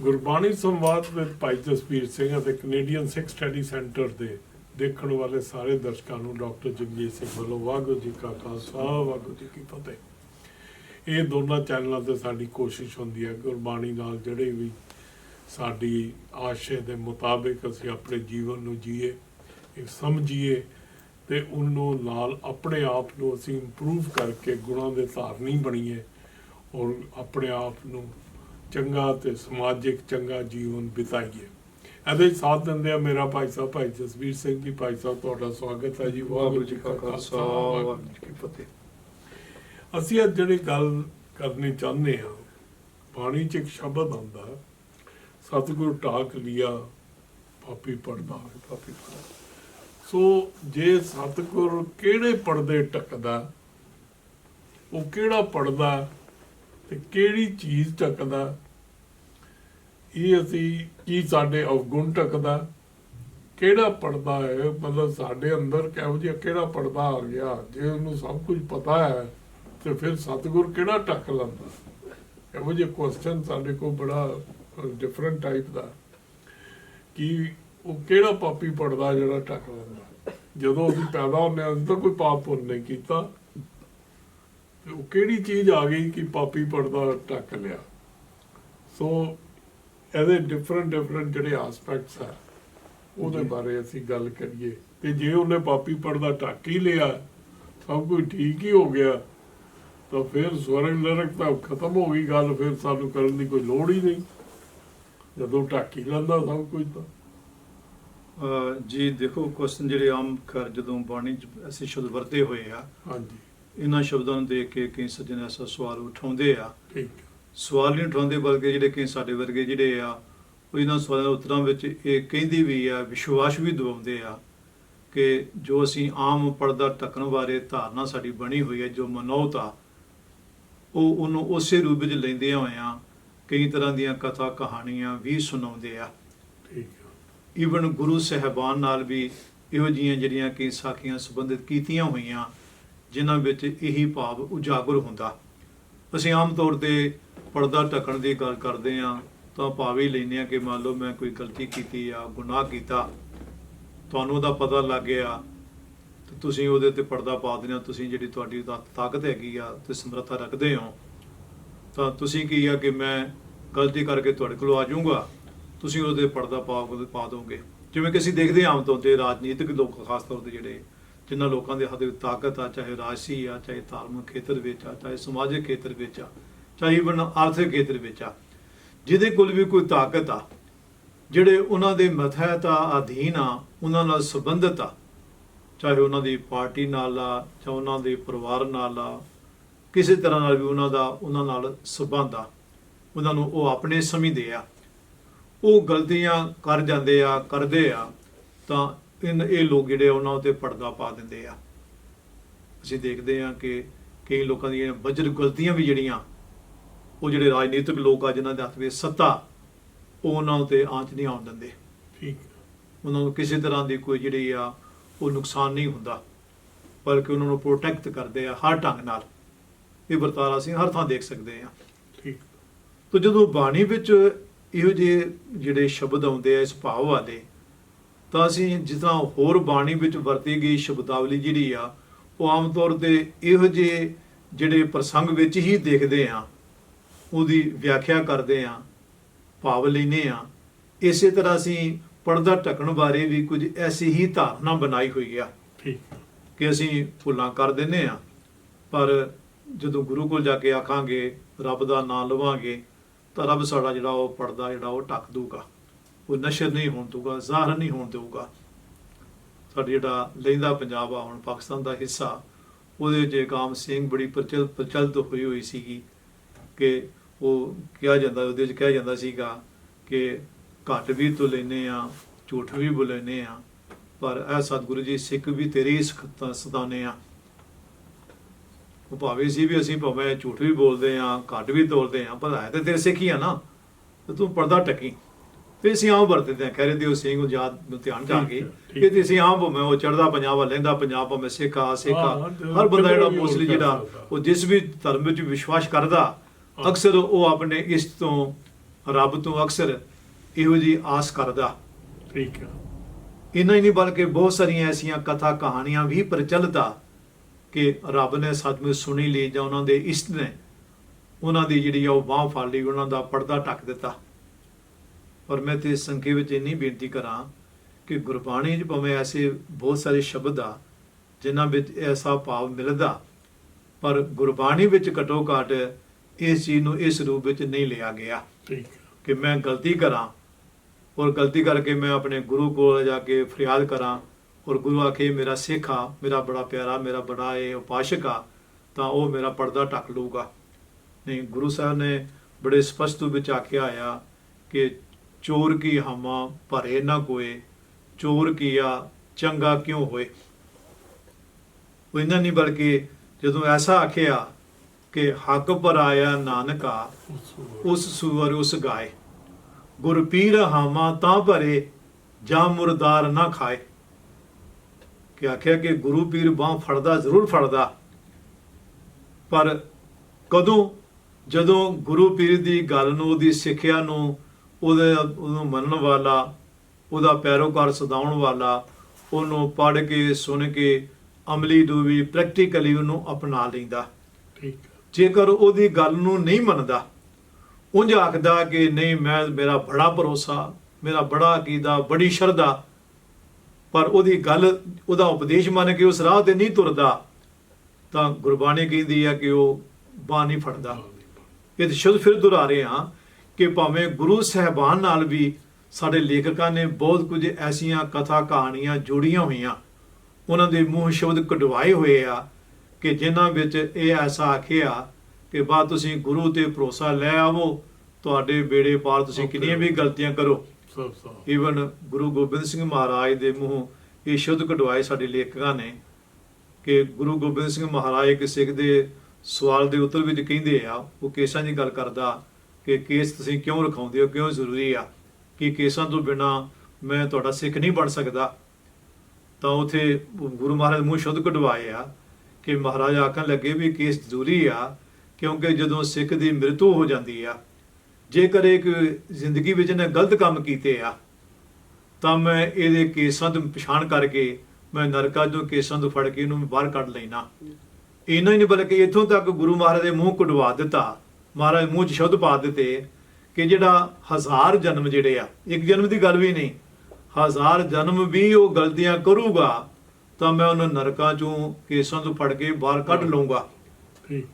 ਗੁਰਬਾਣੀ ਸੰਵਾਦ ਵਿੱਚ ਭਾਈ ਜਸਵੀਰ ਸਿੰਘ ਅਤੇ ਕੈਨੇਡੀਅਨ ਸਿੱਖ ਸਟੱਡੀ ਸੈਂਟਰ ਦੇ ਦੇਖਣ ਵਾਲੇ ਸਾਰੇ ਦਰਸ਼ਕਾਂ ਨੂੰ ਡਾਕਟਰ ਜਗਜੀਤ ਸਿੰਘ ਵੱਲੋਂ ਵਾਹਿਗੁਰੂ ਜੀ ਕਾ ਖਾਲਸਾ, ਵਾਹਿਗੁਰੂ ਜੀ ਕੀ ਫਤਿਹ। ਇਹ ਦੋਨਾਂ ਚੈਨਲਾਂ ਤੇ ਸਾਡੀ ਕੋਸ਼ਿਸ਼ ਹੁੰਦੀ ਹੈ ਗੁਰਬਾਣੀ ਨਾਲ ਜਿਹੜੇ ਵੀ ਸਾਡੀ ਆਸ਼ੇ ਦੇ ਮੁਤਾਬਿਕ ਅਸੀਂ ਆਪਣੇ ਜੀਵਨ ਨੂੰ ਜੀਏ ਇੱਕ ਸਮਝੀਏ ਤੇ ਉਹਨੂੰ ਨਾਲ ਆਪਣੇ ਆਪ ਨੂੰ ਅਸੀਂ ਇੰਪਰੂਵ ਕਰਕੇ ਗੁਣਾਂ ਦੇ ਧਾਰਨੀ ਬਣੀਏ ਔਰ ਆਪਣੇ ਆਪ ਨੂੰ ਚੰਗਾ ਤੇ ਸਮਾਜਿਕ ਚੰਗਾ ਜੀਵਨ ਬਿਤਾਈਏ। ਇਹਦੇ ਸਾਥ ਦਿੰਦੇ ਆ ਮੇਰਾ ਭਾਈ ਸਾਹਿਬ ਭਾਈ ਜਸਵੀਰ ਸਿੰਘ ਜੀ। ਭਾਈ ਸਾਹਿਬ ਤੁਹਾਡਾ ਸਵਾਗਤ ਹੈ ਜੀ। ਵਾਹਿਗੁਰੂ ਜੀ ਕਾ ਖਾਲਸਾ ਵਾਹਿਗੁਰੂ ਜੀ ਕੀ ਫਤਿਹ। ਅਸੀਂ ਅੱਜ ਜਿਹੜੀ ਗੱਲ ਕਰਨੀ ਚਾਹੁੰਦੇ ਹਾਂ ਬਾਣੀ 'ਚ ਇੱਕ ਸ਼ਬਦ ਆਉਂਦਾ ਸਤਿਗੁਰੂ ਟਾਕ ਲਿਆ ਪਾਪੀ ਪੜਦਾ ਪਾਪੀ ਪੜਾ ਸੋ ਜੇ ਸਤਿਗੁਰ ਕਿਹੜੇ ਪਰਦੇ ਟਕਦਾ ਉਹ ਕਿਹੜਾ ਪੜਦਾ ਤੇ ਕਿਹੜੀ ਚੀਜ਼ ਟਕਦਾ ਇਹ ਅਸੀਂ ਕੀ ਸਾਡੇ ਅਵਗੁਣ ਟਕਦਾ ਕਿਹੜਾ ਪੜਦਾ ਹੈ? ਮਤਲਬ ਸਾਡੇ ਅੰਦਰ ਕਿਹੋ ਜਿਹਾ ਕਿਹੜਾ ਪੜਦਾ ਆ ਗਿਆ? ਜੇ ਉਹਨੂੰ ਸਭ ਕੁਝ ਪਤਾ ਹੈ, ਤੇ ਫਿਰ ਸਤਿਗੁਰ ਕਿਹੜਾ ਟੱਕ ਲੈਂਦਾ? ਇਹੋ ਜਿਹੇ ਕੁਐਸਚਨ ਸਾਡੇ ਕੋਲ ਬੜਾ ਡਿਫਰੈਂਟ ਟਾਈਪ ਦਾ। ਕਿ ਉਹ ਕਿਹੜਾ ਪਾਪੀ ਪੜਦਾ ਜਿਹੜਾ ਟੱਕ ਲੈਂਦਾ? ਜਦੋਂ ਅਸੀਂ ਪੈਦਾ ਹੁੰਦੇ ਹਾਂ, ਅਸੀਂ ਤਾਂ ਕੋਈ ਪਾਪ ਪੁੰਨ ਨਹੀਂ ਕੀਤਾ। ਤੇ ਉਹ ਕਿਹੜੀ ਚੀਜ਼ ਆ ਗਈ ਕਿ ਪਾਪੀ ਪੜਦਾ ਟੱਕ ਲਿਆ? ਸੋ ਇਹਦੇ ਡਿਫਰੈਂਟ ਡਿਫਰੈਂਟ ਜਿਹੜੇ ਐਸਪੈਕਟਸ ਆ ਉਹਦੇ। ਬਾਰੇ ਅਸੀਂ ਗੱਲ ਕਰੀਏ। ਤੇ ਜੇ ਉਹਨੇ ਪਾਪੀ ਪੜਦਾ ਟੱਕ ਹੀ ਲਿਆ ਸਭ ਕੁਝ ਠੀਕ ਹੀ ਹੋ ਗਿਆ ਤਾਂ ਫਿਰ ਸਵਰਗ ਨਰਕ ਤਾਂ ਖਤਮ ਹੋ ਗਈ ਗੱਲ ਫਿਰ ਸਾਨੂੰ ਕਰਨ ਦੀ ਕੋਈ ਲੋੜ ਹੀ ਨਹੀਂ। ਜਦੋਂ ਢੱਕ ਹੀ ਲੈਂਦਾ ਸਭ ਕੁਝ ਤਾਂ। ਜੀ ਦੇਖੋ ਕੁਐਸਚਨ ਜਿਹੜੇ ਆਮ ਕਰ ਜਦੋਂ ਬਾਣੀ ਚ ਅਸੀਂ ਸ਼ਬਦ ਵਰਤੇ ਹੋਏ ਆ ਹਾਂਜੀ। ਇਹਨਾਂ ਸ਼ਬਦਾਂ ਨੂੰ ਦੇਖ ਕੇ ਕਈ ਸੱਜਣ ਐਸਾ ਸਵਾਲ ਉਠਾਉਂਦੇ ਆ। ਠੀਕ ਸਵਾਲ ਨਹੀਂ ਉਠਾਉਂਦੇ ਬਲਕਿ ਜਿਹੜੇ ਕਈ ਸਾਡੇ ਵਰਗੇ ਜਿਹੜੇ ਆ ਉਹ ਇਹਨਾਂ ਸਵਾਲਾਂ ਦੇ ਉੱਤਰਾਂ ਵਿੱਚ ਇਹ ਕਹਿੰਦੀ ਵੀ ਆ ਵਿਸ਼ਵਾਸ ਵੀ ਦਿਵਾਉਂਦੇ ਆ ਕਿ ਜੋ ਅਸੀਂ ਆਮ ਪਰਦਾ ਟੱਕਣ ਬਾਰੇ ਧਾਰਨਾ ਸਾਡੀ ਬਣੀ ਹੋਈ ਹੈ ਜੋ ਮਨੌਤ ਆ ਉਹ ਉਹਨੂੰ ਉਸੇ ਰੂਪ ਵਿੱਚ ਲੈਂਦੇ ਹੋਇਆਂ ਕਈ ਤਰ੍ਹਾਂ ਦੀਆਂ ਕਥਾ ਕਹਾਣੀਆਂ ਵੀ ਸੁਣਾਉਂਦੇ ਆ। ਠੀਕ ਈਵਨ ਗੁਰੂ ਸਹਿਬਾਨ ਨਾਲ ਵੀ ਇਹੋ ਜੀਆਂ ਜਿਹੜੀਆਂ ਕਿ ਸਾਖੀਆਂ ਸੰਬੰਧਿਤ ਕੀਤੀਆਂ ਹੋਈਆਂ ਜਿਨ੍ਹਾਂ ਵਿੱਚ ਇਹੀ ਭਾਵ ਉਜਾਗਰ ਹੁੰਦਾ। ਅਸੀਂ ਆਮ ਤੌਰ ਤੇ ਪਰਦਾ ਢੱਕਣ ਦੀ ਗੱਲ ਕਰਦੇ ਹਾਂ, ਤਾਂ ਭਾਵ ਹੀ ਲੈਂਦੇ ਹਾਂ ਕਿ ਮੰਨ ਲਓ ਮੈਂ ਕੋਈ ਗਲਤੀ ਕੀਤੀ ਆ ਗੁਨਾਹ ਕੀਤਾ, ਤੁਹਾਨੂੰ ਉਹਦਾ ਪਤਾ ਲੱਗ ਗਿਆ, ਤੇ ਤੁਸੀਂ ਉਹਦੇ ਤੇ ਪਰਦਾ ਪਾ ਦਿੰਦੇ ਹੋ, ਤੁਸੀਂ ਜਿਹੜੀ ਤੁਹਾਡੀ ਤਾਂ ਤਾਕਤ ਹੈਗੀ ਆ ਤੇ ਸਮਰੱਥਾ ਰੱਖਦੇ ਹੋ, ਤਾਂ ਤੁਸੀਂ ਕੀ ਆ ਕਿ ਮੈਂ ਗਲਤੀ ਕਰਕੇ ਤੁਹਾਡੇ ਕੋਲ ਆ ਜਾਊਂਗਾ, ਤੁਸੀਂ ਉਹਦੇ ਪਰਦਾ ਪਾ ਪਾ ਦੋਗੇ। ਜਿਵੇਂ ਕਿ ਅਸੀਂ ਦੇਖਦੇ ਹਾਂ ਆਮ ਤੌਰ ਤੇ ਰਾਜਨੀਤਿਕ ਲੋਕ, ਖਾਸ ਤੌਰ ਤੇ ਜਿਹੜੇ ਜਿਨ੍ਹਾਂ ਲੋਕਾਂ ਦੇ ਹੱਥ ਦੇ ਵਿੱਚ ਤਾਕਤ ਆ, ਚਾਹੇ ਰਾਜਸੀ ਆ, ਚਾਹੇ ਧਾਰਮਿਕ ਖੇਤਰ ਵਿੱਚ ਆ, ਚਾਹੇ ਸਮਾਜਿਕ ਖੇਤਰ ਵਿੱਚ ਆ, ਚਾਹੇ ਇਵਨ ਆਰਥਿਕ ਖੇਤਰ ਵਿੱਚ ਆ, ਜਿਹਦੇ ਕੋਲ ਵੀ ਕੋਈ ਤਾਕਤ ਆ, ਜਿਹੜੇ ਉਹਨਾਂ ਦੇ ਮਥਹਿਤ ਆ, ਅਧੀਨ ਆ, ਉਹਨਾਂ ਨਾਲ ਸੰਬੰਧਿਤ ਆ, ਚਾਹੇ ਉਹਨਾਂ ਦੀ ਪਾਰਟੀ ਨਾਲ ਆ, ਜਾਂ ਉਹਨਾਂ ਦੇ ਪਰਿਵਾਰ ਨਾਲ ਆ, ਕਿਸੇ ਤਰ੍ਹਾਂ ਨਾਲ ਵੀ ਉਹਨਾਂ ਦਾ, ਉਹਨਾਂ ਨਾਲ ਸੰਬੰਧ ਆ, ਉਹਨਾਂ ਨੂੰ ਉਹ ਆਪਣੇ ਸਮਝਦੇ ਆ, ਉਹ ਗਲਤੀਆਂ ਕਰ ਜਾਂਦੇ ਆ, ਕਰਦੇ ਆ, ਤਾਂ ਇਨ ਇਹ ਲੋਕ ਜਿਹੜੇ ਉਹਨਾਂ ਉਤੇ ਪਰਦਾ ਪਾ ਦਿੰਦੇ ਆ। ਅਸੀਂ ਦੇਖਦੇ ਆ ਕਿ ਕਈ ਲੋਕਾਂ ਦੀਆਂ ਵਜਰ ਗਲਤੀਆਂ ਵੀ ਜਿਹੜੀਆਂ ਉਹ ਜਿਹੜੇ ਰਾਜਨੀਤਿਕ ਲੋਕ ਆ ਜਿਨ੍ਹਾਂ ਦੇ ਹੱਥ ਵਿੱਚ ਸੱਤਾ ਉਹ ਉਹਨਾਂ ਉਤੇ ਆਂਚ ਨਹੀਂ ਆਉਣ ਦਿੰਦੇ। ਠੀਕ। ਉਹਨਾਂ ਨੂੰ ਕਿਸੇ ਤਰ੍ਹਾਂ ਦੀ ਕੋਈ ਜਿਹੜੀ ਆ ਉਹ ਨੁਕਸਾਨ ਨਹੀਂ ਹੁੰਦਾ ਬਲਕਿ ਉਹਨਾਂ ਨੂੰ ਪ੍ਰੋਟੈਕਟ ਕਰਦੇ ਆ ਹਰ ਢੰਗ ਨਾਲ। ਇਹ ਵਰਤਾਰਾ ਅਸੀਂ ਹਰ ਥਾਂ ਦੇਖ ਸਕਦੇ ਆ ਠੀਕ। ਤੋ ਜਦੋਂ ਬਾਣੀ ਵਿੱਚ ਇਹੋ ਜਿਹੇ ਜਿਹੜੇ ਸ਼ਬਦ ਆਉਂਦੇ ਆ ਇਸ ਭਾਵ ਵਾਲੇ ਤਾਂ ਅਸੀਂ ਤਰ੍ਹਾਂ ਹੋਰ ਬਾਣੀ ਵਿੱਚ ਵਰਤੀ ਗਈ ਸ਼ਬਦਾਵਲੀ ਜਿਹੜੀ ਆ ਉਹ ਆਮ ਤੌਰ ਤੇ ਇਹੋ ਜਿਹੇ ਜਿਹੜੇ ਪ੍ਰਸੰਗ ਵਿੱਚ ਹੀ ਦੇਖਦੇ ਆ ਉਹਦੀ ਵਿਆਖਿਆ ਕਰਦੇ ਆ ਭਾਵ ਲੈਨੇ ਆ ਇਸੇ ਤਰ੍ਹਾਂ ਅਸੀਂ ਪਰਦਾ ਢੱਕਣ ਬਾਰੇ ਵੀ ਕੁਝ ਐਸੀ ਹੀ ਧਾਰਨਾ ਬਣਾਈ ਹੋਈ ਆ। ਠੀਕ। ਕਿ ਅਸੀਂ ਭੁੱਲਾਂ ਕਰ ਦਿੰਨੇ ਆ ਪਰ ਜਦੋਂ ਗੁਰੂ ਕੋਲ ਜਾ ਕੇ ਆਖਾਂਗੇ ਰੱਬ ਦਾ ਨਾਮ ਲਵਾਂਗੇ ਤਾਂ ਰੱਬ ਸਾਡਾ ਜਿਹੜਾ ਉਹ ਪਰਦਾ ਜਿਹੜਾ ਉਹ ਢੱਕ ਦੂਗਾ ਉਹ ਨਸ਼ਰ ਨਹੀਂ ਹੋਣ ਦਊਗਾ, ਜ਼ਾਹਰ ਨਹੀਂ ਹੋਣ ਦਊਗਾ। ਸਾਡਾ ਜਿਹੜਾ ਲੈਂਦਾ ਪੰਜਾਬ ਆ, ਹੁਣ ਪਾਕਿਸਤਾਨ ਦਾ ਹਿੱਸਾ, ਉਹਦੇ 'ਚ ਇੱਕ ਸਿੰਘ ਬੜੀ ਪ੍ਰਚਲ, ਪ੍ਰਚਲਿਤ ਹੋਈ ਹੋਈ ਸੀਗੀ ਕਿ ਉਹ ਕਿਹਾ ਜਾਂਦਾ, ਉਹਦੇ 'ਚ ਕਿਹਾ ਜਾਂਦਾ ਸੀਗਾ ਕਿ ਘੱਟ ਵੀ ਤੋਂ ਲੈਨੇ ਆ, ਝੂਠ ਵੀ ਬੋਲਨੇ ਆ, ਪਰ ਇਹ ਸਤਿਗੁਰੂ ਜੀ ਸਿੱਖ ਵੀ ਤੇਰੀ ਹੀ ਸਿਖਤਾ ਸਦਾਨੇ ਆ। ਉਹ ਭਾਵੇਂ ਸੀ ਵੀ ਅਸੀਂ ਭਾਵੇਂ ਝੂਠ ਵੀ ਬੋਲਦੇ ਆ, ਘੱਟ ਵੀ ਤੋਲਦੇ ਆ, ਪਰ ਹੈ ਤੇ ਤੇਰੇ ਸਿੱਖ ਹੀ ਆ ਨਾ, ਤੇ ਤੂੰ ਪਰਦਾ ਟਕੀ। ਤੇ ਅਸੀਂ ਆਮ ਵਰਤਦੇ ਆ ਕਹਿ ਰਹੇ ਦਿਓ ਸਿੰਘ ਯਾਦ ਨੂੰ ਧਿਆਨ ਆ ਹੈ, ਠੀਕ ਕਿ ਤੇ ਅਸੀਂ ਆਮ ਭਾਵੇਂ ਉਹ ਚੜਦਾ ਪੰਜਾਬ ਲੈਂਦਾ ਪੰਜਾਬ ਭਾਵੇਂ ਸਿੱਖ ਆ ਸਿੱਖ। ਆ ਹਾਂ, ਹਰ ਬੰਦਾ ਜਿਹੜਾ ਕਰ ਜਿਹੜਾ। ਉਹ ਜਿਸ ਵੀ ਧਰਮ ਵਿੱਚ ਵਿਸ਼ਵਾਸ ਕਰਦਾ ਹਾਂ। ਅਕਸਰ ਉਹ ਆਪਣੇ ਇਸ ਤੋਂ ਰੱਬ ਤੋਂ ਅਕਸਰ ਇਹੋ ਜੀ ਆਸ ਕਰਦਾ। ਠੀਕ ਆ ਇੰਨਾ ਹੀ ਨਹੀਂ ਬਲਕਿ ਬਹੁਤ ਸਾਰੀਆਂ ਐਸੀਆਂ ਕਥਾ ਕਹਾਣੀਆਂ ਵੀ ਪ੍ਰਚਲਿਤ ਆ ਕਿ ਰੱਬ ਨੇ ਸਤਿ ਸੁਣੀ ਲਈ ਜਾਂ ਉਹਨਾਂ ਦੇ ਇਸ਼ਟ ਨੇ ਉਹਨਾਂ ਦੀ ਜਿਹੜੀ ਆ ਉਹ ਬਾਹ ਫੜ ਲਈ ਉਹਨਾਂ ਦਾ ਪਰਦਾ ਢੱਕ ਦਿੱਤਾ। ਪਰ ਮੈਂ ਤੇ ਸੰਖੇਪ ਵਿੱਚ ਇੰਨੀ ਬੇਨਤੀ ਕਰਾਂ ਕਿ ਗੁਰਬਾਣੀ 'ਚ ਭਾਵੇਂ ਐਸੇ ਬਹੁਤ ਸਾਰੇ ਸ਼ਬਦ ਆ ਜਿਨ੍ਹਾਂ ਵਿੱਚ ਐਸਾ ਭਾਵ ਮਿਲਦਾ ਪਰ ਗੁਰਬਾਣੀ ਵਿੱਚ ਘਟੋ ਘੱਟ ਇਸ ਚੀਜ਼ ਨੂੰ ਇਸ ਰੂਪ ਵਿੱਚ ਨਹੀਂ ਲਿਆ ਗਿਆ। ਕਿ ਮੈਂ ਗਲਤੀ ਕਰਾਂ ਔਰ ਗਲਤੀ ਕਰਕੇ ਮੈਂ ਆਪਣੇ ਗੁਰੂ ਕੋਲ ਜਾ ਕੇ ਫਰਿਆਦ ਕਰਾਂ ਔਰ ਗੁਰੂ ਆਖੇ ਮੇਰਾ ਸਿੱਖ ਆ ਮੇਰਾ ਬੜਾ ਪਿਆਰਾ ਮੇਰਾ ਬੜਾ ਇਹ ਉਪਾਸ਼ਕ ਆ ਤਾਂ ਉਹ ਮੇਰਾ ਪਰਦਾ ਢੱਕ ਲਊਗਾ। ਨਹੀਂ ਗੁਰੂ ਸਾਹਿਬ ਨੇ ਬੜੇ ਸਪਸ਼ਟ ਰੂਪ ਵਿੱਚ ਆਖਿਆ ਆ ਕਿ ਚੋਰ ਕੀ ਹਮਾ ਭਰੇ ਨਾ ਕੋਏ, ਚੋਰ ਕੀਆ ਚੰਗਾ ਕਿਉਂ ਹੋਏ? ਉਹ ਇਹਨਾਂ ਨਹੀਂ ਬਲਕਿ ਜਦੋਂ ਐਸਾ ਆਖਿਆ ਕਿ ਹੱਕ ਪਰ ਆਇਆ ਨਾਨਕਾ, ਉਸ ਸੂਰ ਉਸ ਗਾਏ। ਗੁਰ ਪੀਰ ਹਾਮਾ ਤਾਂ ਭਰੇ, ਜਾਂ ਮੁਰਦਾਰ ਨਾ ਖਾਏ। ਕਿ ਆਖਿਆ ਕਿ ਗੁਰੂ ਪੀਰ ਬਾਹ ਫੜਦਾ, ਜ਼ਰੂਰ ਫੜਦਾ। ਪਰ ਕਦੋਂ, ਜਦੋਂ ਗੁਰੂ ਪੀਰ ਦੀ ਗੱਲ ਨੂੰ, ਉਹਦੀ ਸਿੱਖਿਆ ਨੂੰ ਉਹਦੇ ਉਹਨੂੰ ਮੰਨਣ ਵਾਲਾ ਉਹਦਾ ਪੈਰੋਕਾਰ ਸਦਾਉਣ ਵਾਲਾ ਉਹਨੂੰ ਪੜ੍ਹ ਕੇ ਸੁਣ ਕੇ ਅਮਲੀ ਨੂੰ ਵੀ ਪ੍ਰੈਕਟੀਕਲੀ ਉਹਨੂੰ ਅਪਣਾ ਲੈਂਦਾ। ਠੀਕ ਆ ਜੇਕਰ ਉਹਦੀ ਗੱਲ ਨੂੰ ਨਹੀਂ ਮੰਨਦਾ ਉਂਝ ਆਖਦਾ ਕਿ ਨਹੀਂ ਮੈਂ ਮੇਰਾ ਬੜਾ ਭਰੋਸਾ ਮੇਰਾ ਬੜਾ ਅਕੀਦਾ ਬੜੀ ਸ਼ਰਧਾ ਪਰ ਉਹਦੀ ਗੱਲ ਉਹਦਾ ਉਪਦੇਸ਼ ਮੰਨ ਕੇ ਉਸ ਰਾਹ ਤੇ ਨਹੀਂ ਤੁਰਦਾ ਤਾਂ ਗੁਰਬਾਣੀ ਕਹਿੰਦੀ ਹੈ ਕਿ ਉਹ ਨਹੀਂ ਫੜਦਾ। ਇਹ ਤਾਂ ਸ਼ੁੱਧ ਫਿਰ ਦੁਹਰਾ ਰਹੇ ਹਾਂ ਕਿ ਭਾਵੇਂ ਗੁਰੂ ਸਹਿਬਾਨ ਨਾਲ ਵੀ ਸਾਡੇ ਲੇਖਕਾਂ ਨੇ ਬਹੁਤ ਕੁਝ ਐਸੀਆਂ ਕਥਾ ਕਹਾਣੀਆਂ ਜੋੜੀਆਂ ਹੋਈਆਂ। ਉਹਨਾਂ ਦੇ ਮੂੰਹ ਸ਼ਬਦ ਕਢਵਾਏ ਹੋਏ ਆ ਕਿ ਜਿਨ੍ਹਾਂ ਵਿੱਚ ਇਹ ਐਸਾ ਆਖਿਆ ਕਿ ਬਾ ਤੁਸੀਂ ਗੁਰੂ ਤੇ ਭਰੋਸਾ ਲੈ ਆਵੋ ਤੁਹਾਡੇ ਬੇੜੇ ਪਾਰ ਤੁਸੀਂ. ਕਿੰਨੀਆਂ ਵੀ ਗਲਤੀਆਂ ਕਰੋ। ਸਭ ਸਭ। ਈਵਨ ਗੁਰੂ ਗੋਬਿੰਦ ਸਿੰਘ ਮਹਾਰਾਜ ਦੇ ਮੂੰਹ ਇਹ ਸ਼ੁੱਧ ਕਢਵਾਏ ਸਾਡੇ ਲੇਖਕਾਂ ਨੇ ਕਿ ਗੁਰੂ ਗੋਬਿੰਦ ਸਿੰਘ ਮਹਾਰਾਜ ਇੱਕ ਸਿੱਖ ਦੇ ਸਵਾਲ ਦੇ ਉੱਤਰ ਵਿੱਚ ਕਹਿੰਦੇ ਆ ਉਹ ਕੇਸਾਂ ਦੀ ਗੱਲ ਕਰਦਾ ਕਿ ਕੇਸ ਤੁਸੀਂ ਕਿਉਂ ਰਖਾਉਂਦੇ ਹੋ? ਕਿਉਂ ਜ਼ਰੂਰੀ ਆ? ਕਿ ਕੇਸਾਂ ਤੋਂ ਬਿਨਾ ਮੈਂ ਤੁਹਾਡਾ ਸਿੱਖ ਨਹੀਂ ਬਣ ਸਕਦਾ? ਤਾਂ ਉਥੇ ਗੁਰੂ ਮਹਾਰਾਜ ਮੂੰਹ ਸ਼ੁੱਧ ਕਢਵਾਏ ਆ ਕਿ ਮਹਾਰਾਜ ਆਖਣ ਲੱਗੇ ਵੀ ਕੇਸ ਜ਼ਰੂਰੀ ਆ, ਕਿਉਂਕਿ ਜਦੋਂ ਸਿੱਖ ਦੀ ਮ੍ਰਿਤੂ ਹੋ ਜਾਂਦੀ ਆ, ਜੇਕਰ ਇੱਕ ਜ਼ਿੰਦਗੀ ਵਿੱਚ ਨੇ ਗਲਤ ਕੰਮ ਕੀਤੇ ਆ, ਤਾਂ ਮੈਂ ਇਹਦੇ ਕੇਸਾਂ ਤੋਂ ਪਛਾਣ ਕਰਕੇ ਮੈਂ ਨਰਕਾਂ ਤੋਂ ਕੇਸਾਂ ਤੋਂ ਫੜ ਕੇ ਇਹਨੂੰ ਬਾਹਰ ਕੱਢ ਲੈਣਾ ਇਹਨਾਂ ਹੀ ਨਹੀਂ, ਬਲਕਿ ਇੱਥੋਂ ਤੱਕ ਗੁਰੂ ਮਹਾਰਾਜ ਦੇ ਮੂੰਹ ਕਢਵਾ ਦਿੱਤਾ ਮਹਾਰਾਜ ਮੂੰਹ 'ਚ ਸ਼ਬਦ ਪਾ ਦਿੱਤੇ ਕਿ ਜਿਹੜਾ ਹਜ਼ਾਰ ਜਨਮ ਜਿਹੜੇ ਆ ਇੱਕ ਜਨਮ ਦੀ ਗੱਲ ਵੀ ਨਹੀਂ ਹਜ਼ਾਰ ਜਨਮ ਵੀ ਉਹ ਗਲਤੀਆਂ ਕਰੂਗਾ ਤਾਂ ਮੈਂ ਉਹਨੂੰ ਨਰਕਾਂ ਚੋਂ ਕੇਸਾਂ ਤੋਂ ਫੜ ਕੇ ਬਾਹਰ ਕੱਢ ਲਊਂਗਾ। ਠੀਕ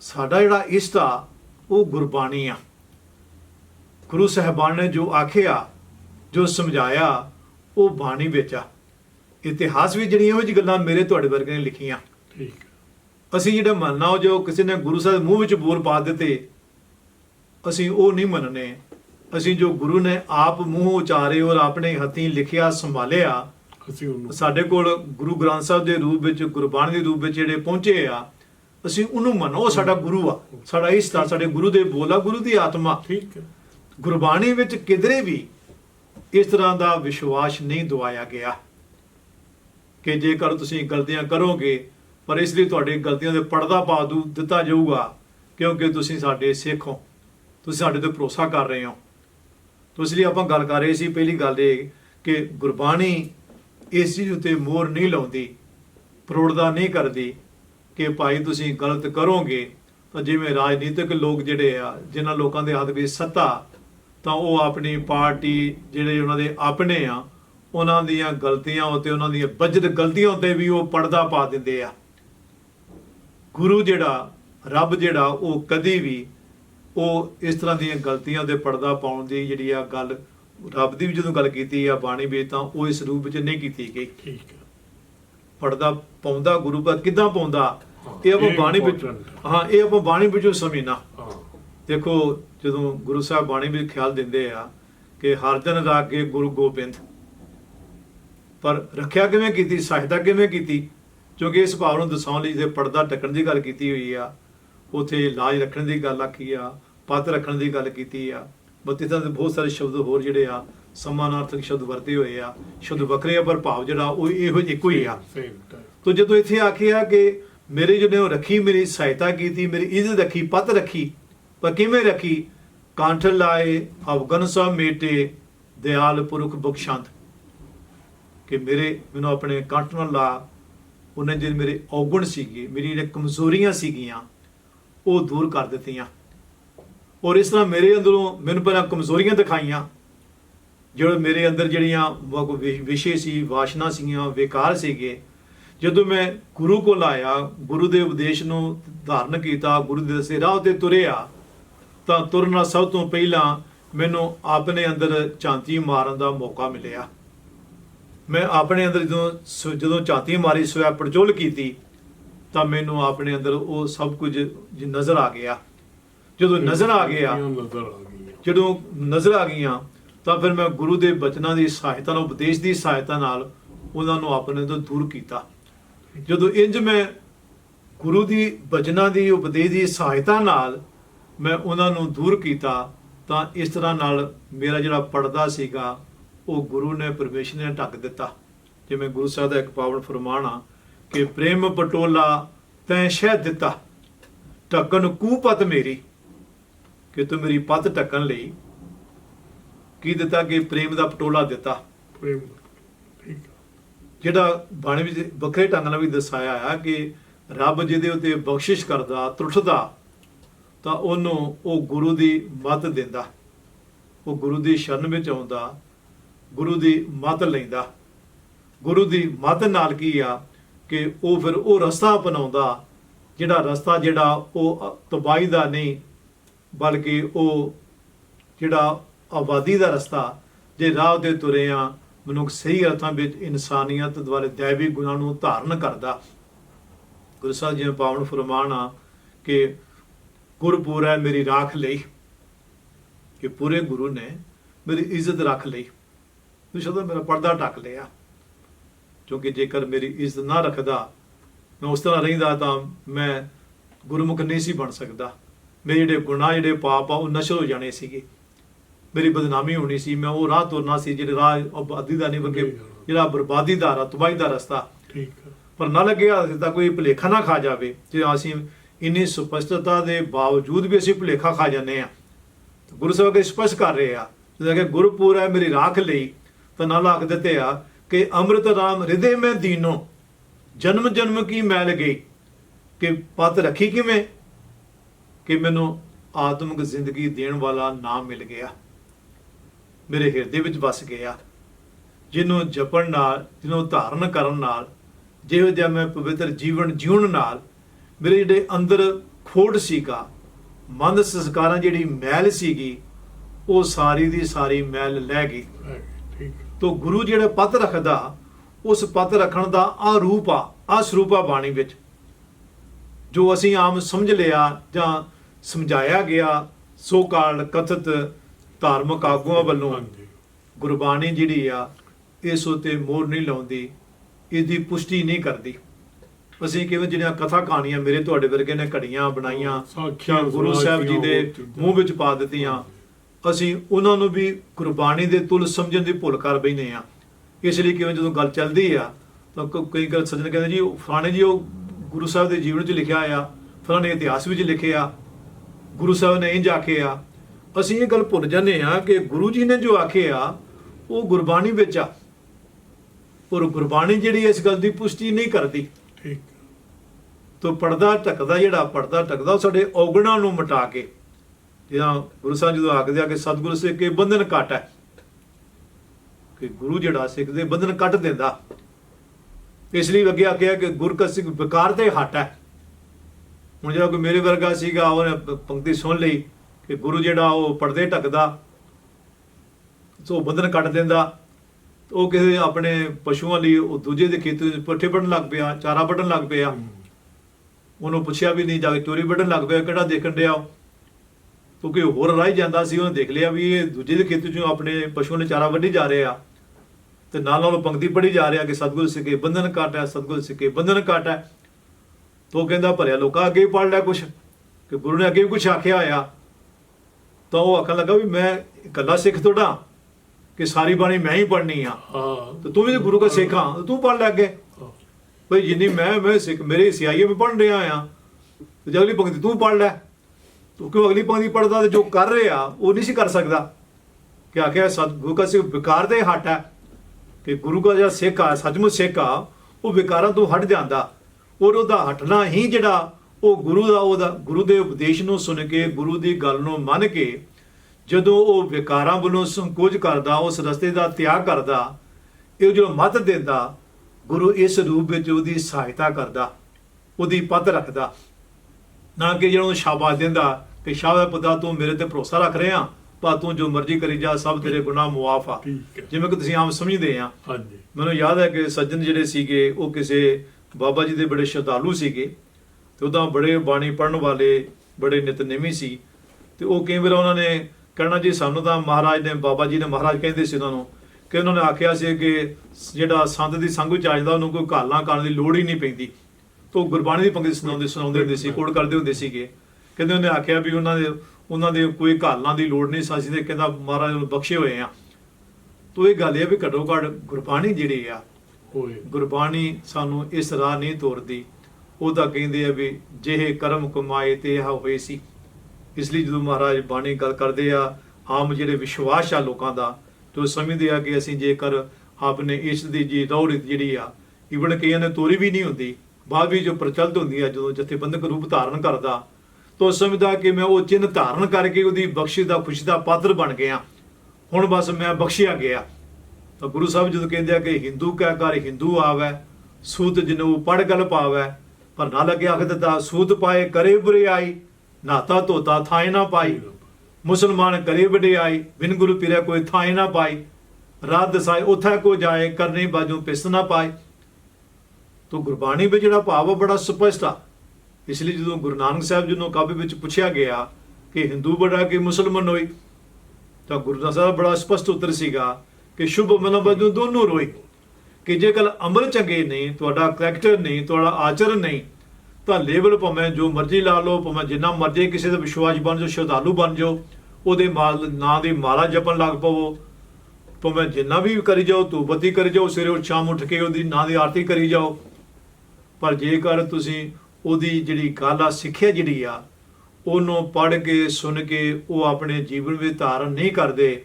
ਸਾਡਾ ਜਿਹੜਾ ਇਸ਼ਟ ਆ ਉਹ ਗੁਰਬਾਣੀ ਆ। ਗੁਰੂ ਸਾਹਿਬਾਨ ਨੇ ਜੋ ਆਖਿਆ ਜੋ ਸਮਝਾਇਆ ਉਹ ਬਾਣੀ ਵਿੱਚ ਆ। ਇਤਿਹਾਸ ਵਿੱਚ ਜਿਹੜੀਆਂ ਇਹੋ ਜਿਹੀ ਗੱਲਾਂ ਮੇਰੇ ਤੁਹਾਡੇ ਵਰਗੇ ਨੇ ਲਿਖੀਆਂ। ਠੀਕ। ਅਸੀਂ ਜਿਹੜਾ ਮੰਨਣਾ ਉਹ ਜੋ ਕਿਸੇ ਨੇ ਗੁਰੂ ਸਾਹਿਬ ਦੇ ਮੂੰਹ ਵਿੱਚ ਬੋਲ ਪਾ ਦਿੱਤੇ ਅਸੀਂ ਉਹ ਨਹੀਂ ਮੰਨਣੇ। ਅਸੀਂ ਜੋ ਗੁਰੂ ਨੇ ਆਪ ਮੂੰਹ ਉਚਾਰੇ ਔਰ ਆਪਣੇ ਹੱਥੀਂ ਲਿਖਿਆ ਸੰਭਾਲਿਆ ਅਸੀਂ ਉਹਨੂੰ ਸਾਡੇ ਕੋਲ ਗੁਰੂ ਗ੍ਰੰਥ ਸਾਹਿਬ ਦੇ ਰੂਪ ਵਿੱਚ ਗੁਰਬਾਣੀ ਦੇ ਰੂਪ ਵਿੱਚ ਜਿਹੜੇ ਪਹੁੰਚੇ ਆ ਅਸੀਂ ਉਹਨੂੰ ਮੰਨੋ ਉਹ ਸਾਡਾ ਗੁਰੂ ਆ। ਸਾਡਾ ਇਸ਼ਤਾ ਸਾਡੇ ਗੁਰੂ ਦੇ ਬੋਲਾ ਗੁਰੂ ਦੀ ਆਤਮਾ। ਠੀਕ ਹੈ। ਗੁਰਬਾਣੀ ਵਿੱਚ ਕਿਧਰੇ ਵੀ ਇਸ ਤਰ੍ਹਾਂ ਦਾ ਵਿਸ਼ਵਾਸ ਨਹੀਂ ਦਵਾਇਆ ਗਿਆ। ਕਿ ਜੇਕਰ ਤੁਸੀਂ ਗਲਤੀਆਂ ਕਰੋਗੇ ਪਰ ਇਸ ਲਈ ਤੁਹਾਡੀ ਗਲਤੀਆਂ ਦੇ ਪਰਦਾ ਪਾ ਦੂ ਦਿੱਤਾ ਜਾਊਗਾ, ਕਿਉਂਕਿ ਤੁਸੀਂ ਸਾਡੇ ਸਿੱਖ ਹੋ। ਤੁਸੀਂ ਸਾਡੇ ਤੇ ਭਰੋਸਾ ਕਰ ਰਹੇ ਹੋ। ਤੋ ਇਸ ਲਈ ਆਪਾਂ ਗੱਲ ਕਰ ਰਹੇ ਸੀ, ਪਹਿਲੀ ਗੱਲ ਇਹ ਕਿ ਗੁਰਬਾਣੀ ਇਸ ਚੀਜ਼ ਉਤੇ ਮੋਹਰ ਨਹੀਂ ਲਾਉਂਦੀ, ਪ੍ਰੋੜਦਾ ਨਹੀਂ ਕਰਦੀ ਕਿ ਭਾਈ ਤੁਸੀਂ ਗਲਤ ਕਰੋਗੇ। ਤਾਂ ਜਿਵੇਂ ਰਾਜਨੀਤਿਕ ਲੋਕ ਜਿਹੜੇ ਆ, ਜਿਨ੍ਹਾਂ ਲੋਕਾਂ ਦੇ ਹੱਥ ਵਿੱਚ ਸੱਤਾ, ਤਾਂ ਉਹ ਆਪਣੀ ਪਾਰਟੀ ਜਿਹੜੇ ਉਹਨਾਂ ਦੇ ਆਪਣੇ ਆ, ਉਹਨਾਂ ਦੀਆਂ ਗਲਤੀਆਂ ਉਤੇ, ਉਹਨਾਂ ਦੀਆਂ ਬਜਟ ਗਲਤੀਆਂ ਉਤੇ ਵੀ ਉਹ ਪਰਦਾ ਪਾ ਦਿੰਦੇ ਆ। ਗੁਰੂ ਜਿਹੜਾ ਰੱਬ ਜਿਹੜਾ ਉਹ ਕਦੀ ਵੀ ਉਹ ਇਸ ਤਰ੍ਹਾਂ ਦੀਆਂ ਗਲਤੀਆਂ ਦੇ ਪਰਦਾ ਪਾਉਣ ਦੀ ਜਿਹੜੀ ਆ ਗੱਲ ਰੱਬ ਦੀ ਵੀ ਜਦੋਂ ਗੱਲ ਕੀਤੀ ਆ ਬਾਣੀ ਵਿੱਚ ਤਾਂ ਉਹ ਇਸ ਰੂਪ ਵਿੱਚ ਨਹੀਂ ਕੀਤੀ ਗਈ। ਠੀਕ ਹੈ ਪਰਦਾ ਪਾਉਂਦਾ ਗੁਰੂ ਪਰ ਕਿੱਦਾਂ ਪਾਉਂਦਾ? ਇਹ ਆਪਾਂ ਬਾਣੀ ਵਿੱਚ ਹਾਂ ਇਹ ਆਪਾਂ ਬਾਣੀ ਵਿੱਚੋਂ ਸਮਝਣਾ ਦੇਖੋ ਜਦੋਂ ਗੁਰੂ ਸਾਹਿਬ ਬਾਣੀ ਵਿੱਚ ਖਿਆਲ ਦਿੰਦੇ ਆ ਕਿ ਹਰ ਜਨ ਰਾਗੇ ਗੁਰੂ ਗੋਬਿੰਦ ਪਰ ਰੱਖਿਆ ਕਿਵੇਂ ਕੀਤੀ ਸਹਾਇਤਾ ਕਿਵੇਂ ਕੀਤੀ? ਕਿਉਂਕਿ ਇਸ ਭਾਵ ਨੂੰ ਦਸਾਉਣ ਲਈ ਜੇ ਪਰਦਾ ਟੱਕਣ ਦੀ ਗੱਲ ਕੀਤੀ ਹੋਈ ਆ ਉਥੇ ਲਾਜ ਰੱਖਣ ਦੀ ਗੱਲ ਆਖੀ ਆ ਪੱਤ ਰੱਖਣ ਦੀ ਗੱਲ ਕੀਤੀ ਆ ਬੱਤੀ ਤਾਂ ਬਹੁਤ ਸਾਰੇ ਸ਼ਬਦ ਹੋਰ ਜਿਹੜੇ ਆ ਸਮਾਨਾਰਥਕ ਸ਼ਬਦ ਵਰਤੇ ਹੋਏ ਆ ਸ਼ਬਦ ਵੱਖਰੇ ਆ ਪਰ ਭਾਵ ਜਿਹੜਾ ਉਹ ਇਹੋ ਇੱਕੋ ਹੀ ਆ। ਤੋ ਜਦੋਂ ਇੱਥੇ ਆਖਿਆ ਕਿ ਮੇਰੇ ਜਿਹਨੇ ਉਹ ਰੱਖੀ ਮੇਰੀ ਸਹਾਇਤਾ ਕੀਤੀ ਮੇਰੀ ਇੱਜ਼ਤ ਰੱਖੀ ਪੱਤ ਰੱਖੀ ਪਰ ਕਿਵੇਂ ਰੱਖੀ? ਕੰਠ ਲਾਏ ਅਵਗਨ ਸੋ ਮੇਟੇ ਦਿਆਲ ਪੁਰਖ ਬਖਸ਼ੰਤ। ਕਿ ਮੇਰੇ ਮੈਨੂੰ ਆਪਣੇ ਕੰਠ ਨਾਲ ਲਾ ਉਹਨੇ ਜਿਹੜੇ ਮੇਰੇ ਔਗਣ ਸੀਗੇ, ਮੇਰੀ ਜਿਹੜੇ ਕਮਜ਼ੋਰੀਆਂ ਸੀਗੀਆਂ, ਉਹ ਦੂਰ ਕਰ ਦਿੱਤੀਆਂ। ਔਰ ਇਸ ਤਰ੍ਹਾਂ ਮੇਰੇ ਅੰਦਰੋਂ ਮੈਨੂੰ ਪਹਿਲਾਂ ਕਮਜ਼ੋਰੀਆਂ ਦਿਖਾਈਆਂ ਜਿਹੜੇ ਮੇਰੇ ਅੰਦਰ ਜਿਹੜੀਆਂ ਵਿਸ਼ੇ ਸੀ, ਵਾਸ਼ਨਾ ਸੀਗੀਆਂ, ਵਿਕਾਰ ਸੀਗੇ, ਜਦੋਂ ਮੈਂ ਗੁਰੂ ਕੋਲ ਆਇਆ, ਗੁਰੂ ਦੇ ਉਪਦੇਸ਼ ਨੂੰ ਧਾਰਨ ਕੀਤਾ, ਗੁਰੂ ਦੇ ਦੱਸੇ ਰਾਹ ਤੇ ਤੁਰਿਆ, ਤਾਂ ਤੁਰਨਾ ਸਭ ਤੋਂ ਪਹਿਲਾਂ ਮੈਨੂੰ ਆਪਣੇ ਅੰਦਰ ਝਾਂਤੀ ਮਾਰਨ ਦਾ ਮੌਕਾ ਮਿਲਿਆ। ਮੈਂ ਆਪਣੇ ਅੰਦਰ ਜਦੋਂ ਜਦੋਂ ਝਾਂਤੀ ਮਾਰੀ ਸਵੈ ਪੜਚੋਲ ਕੀਤੀ ਤਾਂ ਮੈਨੂੰ ਆਪਣੇ ਅੰਦਰ ਉਹ ਸਭ ਕੁਝ ਜ- ਨਜ਼ਰ ਆ ਗਿਆ। ਜਦੋਂ ਨਜ਼ਰ ਆ ਗਿਆ ਜਦੋਂ ਨਜ਼ਰ ਆ ਗਈਆਂ ਤਾਂ ਫਿਰ ਮੈਂ ਗੁਰੂ ਦੇ ਬਚਨਾਂ ਦੀ ਸਹਾਇਤਾ ਨਾਲ ਉਪਦੇਸ਼ ਦੀ ਸਹਾਇਤਾ ਨਾਲ ਉਹਨਾਂ ਨੂੰ ਆਪਣੇ ਤੋਂ ਦੂਰ ਕੀਤਾ। ਜਦੋਂ ਇੰਜ ਮੈਂ ਗੁਰੂ ਦੀ ਬਚਨਾਂ ਦੀ ਉਪਦੇਸ਼ ਦੀ ਸਹਾਇਤਾ ਨਾਲ ਮੈਂ ਉਹਨਾਂ ਨੂੰ ਦੂਰ ਕੀਤਾ ਤਾਂ ਇਸ ਤਰ੍ਹਾਂ ਨਾਲ ਮੇਰਾ ਜਿਹੜਾ ਪਰਦਾ ਸੀਗਾ ਉਹ ਗੁਰੂ ਨੇ ਪਰਮੇਸ਼ਰ ਨੇ ਢੱਕ ਦਿੱਤਾ। ਜਿਵੇਂ ਗੁਰੂ ਸਾਹਿਬ ਦਾ ਇੱਕ ਪਾਵਨ ਫਰਮਾਨ ਆ ਕਿ ਪ੍ਰੇਮ ਪਟੋਲਾ ਤੈਂ ਸ਼ਹਿ ਦਿੱਤਾ ਢੱਕਣ ਕੂਪਤ ਮੇਰੀ ਕਿ ਤੂੰ ਮੇਰੀ ਪੱਤ ਢੱਕਣ ਲਈ। ਕੀ ਦਿੱਤਾ ਕਿ ਪ੍ਰੇਮ ਦਾ ਪਟੋਲਾ ਦਿੱਤਾ? ਪ੍ਰੇਮ। ਜਿਹੜਾ ਬਾਣੀ ਵਿੱਚ ਵੱਖਰੇ ਢੰਗ ਨਾਲ ਵੀ ਦਰਸਾਇਆ ਆ ਕਿ ਰੱਬ ਜਿਹਦੇ ਉੱਤੇ ਬਖਸ਼ਿਸ਼ ਕਰਦਾ ਤਰੁੱਠਦਾ ਤਾਂ ਉਹਨੂੰ ਉਹ ਗੁਰੂ ਦੀ ਮੱਤ ਦਿੰਦਾ। ਉਹ ਗੁਰੂ ਦੀ ਸ਼ਰਨ ਵਿੱਚ ਆਉਂਦਾ ਗੁਰੂ ਦੀ ਮੱਤ ਲੈਂਦਾ। ਗੁਰੂ ਦੀ ਮੱਤ ਨਾਲ ਕੀ ਆ ਕਿ ਉਹ ਫਿਰ ਉਹ ਰਸਤਾ ਅਪਣਾਉਂਦਾ, ਜਿਹੜਾ ਰਸਤਾ ਜਿਹੜਾ ਉਹ ਤਬਾਹੀ ਦਾ ਨਹੀਂ, ਬਲਕਿ ਉਹ ਜਿਹੜਾ ਆਬਾਦੀ ਦਾ ਰਸਤਾ, ਜੇ ਰਾਹ ਤੇ ਤੁਰੇ ਆ, ਮਨੁੱਖ ਸਹੀ ਅਰਥਾਂ ਵਿੱਚ ਇਨਸਾਨੀਅਤ ਦੁਆਲੇ ਦੈਵੀ ਗੁਣਾਂ ਨੂੰ ਧਾਰਨ ਕਰਦਾ। ਗੁਰੂ ਸਾਹਿਬ ਜੀ ਨੇ ਪਾਵਨ ਫਰਮਾਨ ਆ ਕਿ ਗੁਰਪੂਰ ਹੈ ਮੇਰੀ ਰਾਖ ਲਈ, ਕਿ ਪੂਰੇ ਗੁਰੂ ਨੇ ਮੇਰੀ ਇੱਜ਼ਤ ਰੱਖ ਲਈ। ਉਹਦਾ ਮੇਰਾ ਪਰਦਾ ਢੱਕ ਲਿਆ ਕਿਉਂਕਿ ਜੇਕਰ ਮੇਰੀ ਇੱਜ਼ਤ ਨਾ ਰੱਖਦਾ ਮੈਂ ਉਸ ਤਰ੍ਹਾਂ ਰਹਿੰਦਾ ਤਾਂ ਮੈਂ ਗੁਰਮੁਖ ਨਹੀਂ ਸੀ ਬਣ ਸਕਦਾ। ਮੇਰੇ ਜਿਹੜੇ ਗੁਨਾਹ ਜਿਹੜੇ ਪਾਪ ਆ ਉਹ ਨਸ਼ਰ ਹੋ ਜਾਣੇ ਸੀਗੇ। ਮੇਰੀ ਬਦਨਾਮੀ ਹੋਣੀ ਸੀ ਮੈਂ ਉਹ ਰਾਹ ਤੁਰਨਾ ਸੀ ਜਿਹੜੇ ਰਾਹ ਆਬਾਦੀ ਦਾ ਨਹੀਂ ਬਲਕਿ ਜਿਹੜਾ ਬਰਬਾਦੀ ਦਾ ਰਾਹ ਤਬਾਹੀ ਦਾ ਰਸਤਾ। ਠੀਕ। ਪਰ ਨਾ ਲੱਗਿਆ ਤਾਂ ਕੋਈ ਭੁਲੇਖਾ ਨਾ ਖਾ ਜਾਵੇ ਜੇ ਅਸੀਂ ਇੰਨੀ ਸਪਸ਼ਟਤਾ ਦੇ ਬਾਵਜੂਦ ਵੀ ਅਸੀਂ ਭੁਲੇਖਾ ਖਾ ਜਾਂਦੇ ਆ ਗੁਰੂ ਸਾਹਿਬ ਅੱਗੇ ਸਪਸ਼ਟ ਕਰ ਰਹੇ ਆ ਜਦੋਂ ਕਿ ਗੁਰਪੂਰ ਹੈ ਮੇਰੀ ਰਾਖ ਲਈ ਤਾਂ ਨਾਲ ਆਖ ਦਿੱਤੇ ਆ ਕਿ ਅੰਮ੍ਰਿਤ ਰਾਮ ਹਿਰਦੇ ਮੈਂ ਦੀਨੋ। ਜਨਮ ਜਨਮ ਕੀ ਮੈਲ ਗਈ? ਕਿ ਪਤ ਰੱਖੀ ਕਿਵੇਂ? ਕਿ ਮੈਨੂੰ ਆਤਮਿਕ ਜ਼ਿੰਦਗੀ ਦੇਣ ਵਾਲਾ ਨਾਮ ਮਿਲ ਗਿਆ। ਮੇਰੇ ਹਿਰਦੇ ਵਿੱਚ ਵਸ ਗਿਆ। ਜਿਹਨੂੰ ਜਪਣ ਨਾਲ, ਜਿਹਨੂੰ ਧਾਰਨ ਕਰਨ ਨਾਲ, ਜਿਹੋ ਜਿਹਾ ਮੈਂ ਪਵਿੱਤਰ ਜੀਵਨ ਜਿਉਣ ਨਾਲ, ਮੇਰੇ ਜਿਹੜੇ ਅੰਦਰ ਖੋੜ ਸੀਗਾ, ਮਨ ਸੰਸਕਾਰਾਂ ਜਿਹੜੀ ਮੈਲ ਸੀਗੀ, ਉਹ ਸਾਰੀ ਦੀ ਸਾਰੀ ਮੈਲ ਲੈ ਗਈ। ਤੋ ਗੁਰੂ ਜਿਹੜਾ ਪਤ ਰੱਖਦਾ ਉਸ ਪਤ ਰੱਖਣ ਦਾ ਆ ਰੂਪ ਆ ਆ ਸਰੂਪਾ ਬਾਣੀ ਵਿੱਚ। ਜੋ ਅਸੀਂ ਆਮ ਸਮਝ ਲਿਆ ਜਾਂ ਸਮਝਾਇਆ ਗਿਆ ਸੋ ਕਾਲ ਕਥਿਤ ਧਾਰਮਿਕ ਆਗੂਆਂ ਵੱਲੋਂ ਗੁਰਬਾਣੀ ਜਿਹੜੀ ਆ ਇਸ ਉਤੇ ਮੋਹਰ ਨਹੀਂ ਲਾਉਂਦੀ ਇਹਦੀ ਪੁਸ਼ਟੀ ਨਹੀਂ ਕਰਦੀ। ਅਸੀਂ ਕਿਵੇਂ ਜਿਹੜੀਆਂ ਕਥਾ ਕਹਾਣੀਆਂ ਮੇਰੇ ਤੁਹਾਡੇ ਵਰਗੇ ਨੇ ਘੜੀਆਂ ਬਣਾਈਆਂ ਸਾਖੀਆਂ ਗੁਰੂ ਸਾਹਿਬ ਜੀ ਦੇ ਮੂੰਹ ਵਿੱਚ ਪਾ ਦਿੱਤੀਆਂ ਅਸੀਂ ਉਹਨਾਂ ਨੂੰ ਵੀ ਗੁਰਬਾਣੀ ਦੇ ਤੁਲ ਸਮਝਣ ਦੀ ਭੁੱਲ ਕਰ ਬੈਨੇ ਆ। ਇਸ ਲਈ ਕਿਵੇਂ ਜਦੋਂ ਗੱਲ ਚੱਲਦੀ ਆ ਤਾਂ ਕਈ ਗੱਲ ਸੱਜਣ ਕਹਿੰਦੇ ਜੀ ਫਲਾਣੇ ਜੀ ਉਹ ਗੁਰੂ ਸਾਹਿਬ ਦੇ ਜੀਵਨ 'ਚ ਲਿਖਿਆ ਆ ਫਲਾਣੇ ਇਤਿਹਾਸ ਵਿੱਚ ਲਿਖਿਆ ਗੁਰੂ ਸਾਹਿਬ ਨੇ ਇੰਜ ਆਖਿਆ ਅਸੀਂ ਇਹ ਗੱਲ ਭੁੱਲ ਜਾਂਦੇ ਆ ਕਿ ਗੁਰੂ ਜੀ ਨੇ ਜੋ ਆਖਿਆ ਉਹ ਗੁਰਬਾਣੀ ਵਿੱਚ ਆ। ਪਰ ਗੁਰਬਾਣੀ ਜਿਹੜੀ ਇਸ ਗੱਲ ਦੀ ਪੁਸ਼ਟੀ ਨਹੀਂ ਕਰਦੀ। ਠੀਕ। ਤੋ ਪਰਦਾ ਢੱਕਦਾ ਜਿਹੜਾ ਪਰਦਾ ਉਹ ਸਾਡੇ ਔਗਣਾਂ ਨੂੰ ਮਿਟਾ ਕੇ ਜਿਹੜਾ ਗੁਰੂ ਸਾਹਿਬ ਜਦੋਂ ਆਖਦੇ ਆ ਕਿ ਸਤਿਗੁਰੂ ਸੇ ਕੇ ਬੰਧਨ ਕੱਟ ਹੈ, ਕਿ ਗੁਰੂ ਜਿਹੜਾ ਸਿੱਖ ਦੇ ਬੰਧਨ ਕੱਟ ਦਿੰਦਾ। ਇਸ ਲਈ ਅੱਗੇ ਆਖਿਆ ਕਿ ਗੁਰ ਕਾ ਸਿੱਖ ਵਿਕਾਰ ਤੇ ਹਟ ਹੈ। ਹੁਣ ਜਿਹੜਾ ਕੋਈ ਮੇਰੇ ਵਰਗਾ ਸੀਗਾ, ਉਹਨੇ ਪੰਕਤੀ ਸੁਣ ਲਈ ਕਿ ਗੁਰੂ ਜਿਹੜਾ ਉਹ ਪਰਦੇ ਢੱਕਦਾ ਸੋ ਬੰਧਨ ਕੱਟ ਦਿੰਦਾ। ਉਹ ਕਿਸੇ ਆਪਣੇ ਪਸ਼ੂਆਂ ਲਈ ਉਹ ਦੂਜੇ ਦੇ ਖੇਤ ਵਿੱਚ ਪੱਠੇ ਵੱਢਣ ਲੱਗ ਪਿਆ, ਚਾਰਾ ਵੱਢਣ ਲੱਗ ਪਿਆ। ਉਹਨੂੰ ਪੁੱਛਿਆ ਵੀ ਨਹੀਂ, ਜਾ ਕੇ ਚੋਰੀ ਵੱਢਣ ਲੱਗ ਪਿਆ, ਕਿਹੜਾ ਦੇਖਣ ਡਿਆ ਕਿਉਂਕਿ ਹੋਰ ਰਾਹ ਜਾਂਦਾ ਸੀ ਉਹਨੇ ਦੇਖ ਲਿਆ ਵੀ ਇਹ ਦੂਜੇ ਦੇ ਖੇਤ ਚੋਂ ਆਪਣੇ ਪਸ਼ੂਆਂ ਨੇ ਚਾਰਾ ਵੱਢੀ ਜਾ ਰਹੇ ਆ। ਤੇ ਨਾਲ ਨਾਲ ਪੰਕਤੀ ਪੜੀ ਜਾ ਰਿਹਾ ਕਿ ਸਤਿਗੁਰ ਸਿੱਕੇ ਬੰਧਨ ਕਾਟਾ ਸਤਿਗੁਰ ਸਿੱਕੇ ਬੰਧਨ ਕਾਟਾ ਤੋ ਕਹਿੰਦਾ ਭਰਿਆ ਲੋਕਾਂ ਅੱਗੇ ਪੜ ਲਿਆ ਕੁਛ। ਕਿ ਗੁਰੂ ਨੇ ਅੱਗੇ ਵੀ ਕੁਛ ਆਖਿਆ ਹੋਇਆ। ਤਾਂ ਉਹ ਆਖਣ ਲੱਗਾ ਵੀ ਮੈਂ ਇਕੱਲਾ ਸਿੱਖ ਤੋੜਾ ਕਿ ਸਾਰੀ ਬਾਣੀ ਮੈਂ ਹੀ ਪੜਨੀ ਆ। ਹਾਂ। ਤੇ ਤੂੰ ਵੀ ਗੁਰੂ ਦਾ ਸਿੱਖ ਆ ਤੂੰ ਪੜ ਲੈ ਅੱਗੇ। ਭਈ ਜਿੰਨੀ ਮੈਂ ਮੈਂ ਸਿੱਖ ਮੇਰੇ ਸਿਆਈਏ ਮੈਂ ਪੜ੍ਹ ਰਿਹਾ ਆ। ਤੇ ਜਗਲੀ ਪੰਕਤੀ ਤੂੰ ਪੜ੍ਹ ਲੈ। ਕਿਉਂਕਿ ਅਗਲੀ ਪੰਕਤੀ ਪੜਦਾ ਤੇ ਜੋ ਕਰ ਰਿਹਾ, ਉਹ ਨਹੀਂ ਸੀ ਕਰ ਸਕਦਾ। ਕਿ ਆਖਿਆ ਸਤ, ਗੁਰੂ ਕਾ ਸਿੱਖ ਵਿਕਾਰ ਦੇ ਹਟ ਹੈ। ਕਿ ਗੁਰੂ ਦਾ ਜਿਹੜਾ ਸਿੱਖ ਆ, ਸੱਚਮੁੱਚ ਸਿੱਖ ਆ, ਉਹ ਵਿਕਾਰਾਂ ਤੋਂ ਹਟ ਜਾਂਦਾ। ਔਰ ਉਹਦਾ ਹਟਣਾ ਹੀ ਜਿਹੜਾ, ਉਹ ਗੁਰੂ ਦਾ, ਉਹਦਾ, ਗੁਰੂ ਦੇ ਉਪਦੇਸ਼ ਨੂੰ ਸੁਣ ਕੇ, ਗੁਰੂ ਦੀ ਗੱਲ ਨੂੰ ਮੰਨ ਕੇ, ਜਦੋਂ ਉਹ ਵਿਕਾਰਾਂ ਵੱਲੋਂ ਸੰਕੋਚ ਕਰਦਾ, ਉਸ ਰਸਤੇ ਦਾ ਤਿਆਗ ਕਰਦਾ, ਇਹ ਜੋ ਮਤ ਦਿੰਦਾ, ਗੁਰੂ ਇਸ ਰੂਪ ਵਿੱਚ ਉਹਦੀ ਸਹਾਇਤਾ ਕਰਦਾ, ਉਹਦੀ ਪਤ ਰੱਖਦਾ। ਨਾ ਕਿ ਜਿਹੜਾ ਉਹਨੂੰ ਸ਼ਾਬਾਸ਼ ਦਿੰਦਾ ਕਿ ਸ਼ਾਬਾਸ਼ ਪੁੱਤਾ ਤੂੰ ਮੇਰੇ ਤੇ ਭਰੋਸਾ ਰੱਖ ਰਿਹਾ ਪਰ ਤੂੰ ਜੋ ਮਰਜ਼ੀ ਕਰੀ ਜਾ ਸਭ ਤੇਰੇ ਗੁਨਾਹ ਮੁਆਫ ਆ। ਜਿਵੇਂ ਕਿ ਤੁਸੀਂ ਆਮ ਸਮਝਦੇ ਆ। ਹਾਂਜੀ। ਮੈਨੂੰ ਯਾਦ ਹੈ ਕਿ ਸੱਜਣ ਜਿਹੜੇ ਸੀਗੇ ਉਹ ਕਿਸੇ ਬਾਬਾ ਜੀ ਦੇ ਬੜੇ ਸ਼ਰਧਾਲੂ ਸੀਗੇ ਤੇ ਉਹਦਾ ਬੜੇ ਬਾਣੀ ਪੜਨ ਵਾਲੇ ਬੜੇ ਨਿਤਨੇਮੀ ਸੀ ਤੇ ਉਹ ਕਈ ਵਾਰ ਉਹਨਾਂ ਨੇ ਕਹਿਣਾ ਜੀ ਸਾਨੂੰ ਤਾਂ ਮਹਾਰਾਜ ਨੇ ਬਾਬਾ ਜੀ ਨੇ ਮਹਾਰਾਜ ਕਹਿੰਦੇ ਸੀ ਉਹਨਾਂ ਨੂੰ ਕਿ ਉਹਨਾਂ ਨੇ ਆਖਿਆ ਸੀ ਕਿ ਜਿਹੜਾ ਸੰਤ ਦੀ ਸੰਗ ਵਿੱਚ ਆ ਜਾਂਦਾ ਉਹਨੂੰ ਕੋਈ ਘਾਲਾਂ ਕਰਨ ਦੀ ਲੋੜ ਹੀ ਨਹੀਂ ਪੈਂਦੀ। ਤੇ ਉਹ ਗੁਰਬਾਣੀ ਦੀ ਪੰਕਤੀ ਸੁਣਾਉਂਦੇ ਸੁਣਾਉਂਦੇ ਹੁੰਦੇ ਸੀ ਕੋਡ ਕਰਦੇ ਹੁੰਦੇ ਸੀਗੇ। ਕਹਿੰਦੇ ਉਹਨੇ ਆਖਿਆ ਵੀ ਉਹਨਾਂ ਦੇ ਉਹਨਾਂ ਦੇ ਕੋਈ ਘਾਲਾਂ ਦੀ ਲੋੜ ਨਹੀਂ ਸਾਸੀ ਦੇ ਕਹਿੰਦਾ ਮਹਾਰਾਜ ਨੂੰ ਬਖਸ਼ੇ ਹੋਏ ਆ ਤੋ ਇਹ ਗੱਲ ਇਹ ਆ ਵੀ ਘੱਟੋ ਘੱਟ ਗੁਰਬਾਣੀ ਜਿਹੜੀ ਆ ਗੁਰਬਾਣੀ ਸਾਨੂੰ ਇਸ ਰਾਹ ਨਹੀਂ ਤੋਰਦੀ। ਉਹ ਤਾਂ ਕਹਿੰਦੇ ਆ ਵੀ ਜਿਹੇ ਕਰਮ ਕਮਾਏ ਤੇ ਇਹ ਹੋਏ ਸੀ। ਇਸ ਲਈ ਜਦੋਂ ਮਹਾਰਾਜ ਬਾਣੀ ਗੱਲ ਕਰਦੇ ਆ ਆਮ ਜਿਹੜੇ ਵਿਸ਼ਵਾਸ ਆ ਲੋਕਾਂ ਦਾ ਤੇ ਉਹ ਸਮਝਦੇ ਆ ਕਿ ਅਸੀਂ ਜੇਕਰ ਆਪਨੇ ਇਸ ਦੀ ਜੀ ਦੌੜਤ ਜਿਹੜੀ ਆ ਇਵਨ ਕਈਆਂ ਨੇ ਤੋਰੀ ਵੀ ਨਹੀਂ ਹੁੰਦੀ। ਬਾਅਦ ਵੀ ਜੋ ਪ੍ਰਚਲਿਤ ਹੁੰਦੀ ਹੈ ਜਦੋਂ ਜਥੇਬੰਦਕ ਰੂਪ ਧਾਰਨ ਕਰਦਾ, ਤਾਂ ਉਹ ਸਮਝਦਾ ਕਿ ਮੈਂ ਉਹ ਚਿੰਨ੍ਹ ਧਾਰਨ ਕਰਕੇ ਉਹਦੀ ਬਖਸ਼ਿਸ਼ ਦਾ, ਖੁਸ਼ੀ ਦਾ ਪਾਤਰ ਬਣ ਗਿਆ। ਹੁਣ ਬਸ ਮੈਂ ਬਖਸ਼ਿਆ ਗਿਆ। ਤਾਂ ਗੁਰੂ ਸਾਹਿਬ ਜਦੋਂ ਕਹਿੰਦੇ ਆ ਕਿ ਹਿੰਦੂ ਕਾ ਕਰ ਹਿੰਦੂ ਆਵੈ, ਸੂਤ ਜਨੂ ਪੜ ਗਲ ਪਾਵੈ, ਪਰ ਨਾ ਲੱਗੇ ਆਖ ਦਿੱਤਾ ਸੂਤ ਪਾਏ, ਕਰੇ ਬੁਰਿਆਈ ਨਾਤਾ ਧੋਤਾ ਥਾਏ ਨਾ ਪਾਈ। ਮੁਸਲਮਾਨ ਕਰੇ ਵਡਿਆਈ, ਬਿਨ ਗੁਰੂ ਪੀਰੇ ਕੋਈ ਥਾਏ ਨਾ ਪਾਈ। ਰਾਤ ਦਸਾਏ ਉਥਾ ਕੋ ਜਾਏ, ਕਰਨੀ ਬਾਜੂ ਪਿਸ ਨਾ ਪਾਏ। ਤੋ ਗੁਰਬਾਣੀ ਵਿੱਚ ਜਿਹੜਾ ਭਾਵ ਆ, ਬੜਾ ਸਪਸ਼ਟ ਆ। ਇਸ ਲਈ ਜਦੋਂ ਗੁਰੂ ਨਾਨਕ ਸਾਹਿਬ ਜੀ ਨੂੰ ਕਾਬੇ ਵਿੱਚ ਪੁੱਛਿਆ ਗਿਆ ਕਿ ਹਿੰਦੂ ਬੜਾ ਕਿ ਮੁਸਲਮਾਨ ਹੋਈ ਤਾਂ ਗੁਰੂ ਨਾਨਕ ਸਾਹਿਬ ਬੜਾ ਸਪਸ਼ਟ ਉੱਤਰ ਸੀਗਾ ਕਿ ਸ਼ੁਭ ਮਨ ਦੋਨੋਂ ਰੋਈ। ਕਿ ਜੇ ਜੇਕਰ ਅਮਲ ਚੰਗੇ ਨਹੀਂ ਤੁਹਾਡਾ ਕਰੈਕਟਰ ਨਹੀਂ, ਤੁਹਾਡਾ ਆਚਰਨ ਨਹੀਂ, ਤਾਂ ਲੇਬਲ ਭਾਵੇਂ ਜੋ ਮਰਜ਼ੀ ਲਾ ਲਓ, ਭਾਵੇਂ ਜਿੰਨਾ ਮਰਜ਼ੀ ਕਿਸੇ ਦਾ ਵਿਸ਼ਵਾਸ ਬਣ ਜਾਓ, ਸ਼ਰਧਾਲੂ ਬਣ ਜਾਓ, ਉਹਦੇ ਮਾਲ, ਨਾਂ ਦੀ ਮਾਲਾ ਜਪਣ ਲੱਗ ਪਵੋ। ਭਾਵੇਂ ਜਿੰਨਾ ਵੀ ਕਰੀ ਜਾਓ ਧੂਪਤੀ ਕਰੀ ਜਾਓ, ਸਵੇਰੇ ਉੱਠ ਸ਼ਾਮ ਉੱਠ ਕੇ ਉਹਦੀ ਨਾਂ ਦੀ ਆਰਤੀ ਕਰੀ ਜਾਓ ਪਰ ਜੇਕਰ ਤੁਸੀਂ ਉਹਦੀ ਜਿਹੜੀ ਗੱਲ ਆ, ਸਿੱਖਿਆ ਜਿਹੜੀ ਆ, ਉਹਨੂੰ ਪੜ੍ਹ ਕੇ, ਸੁਣ ਕੇ ਉਹ ਆਪਣੇ ਜੀਵਨ ਵਿੱਚ ਧਾਰਨ ਨਹੀਂ ਕਰਦੇ,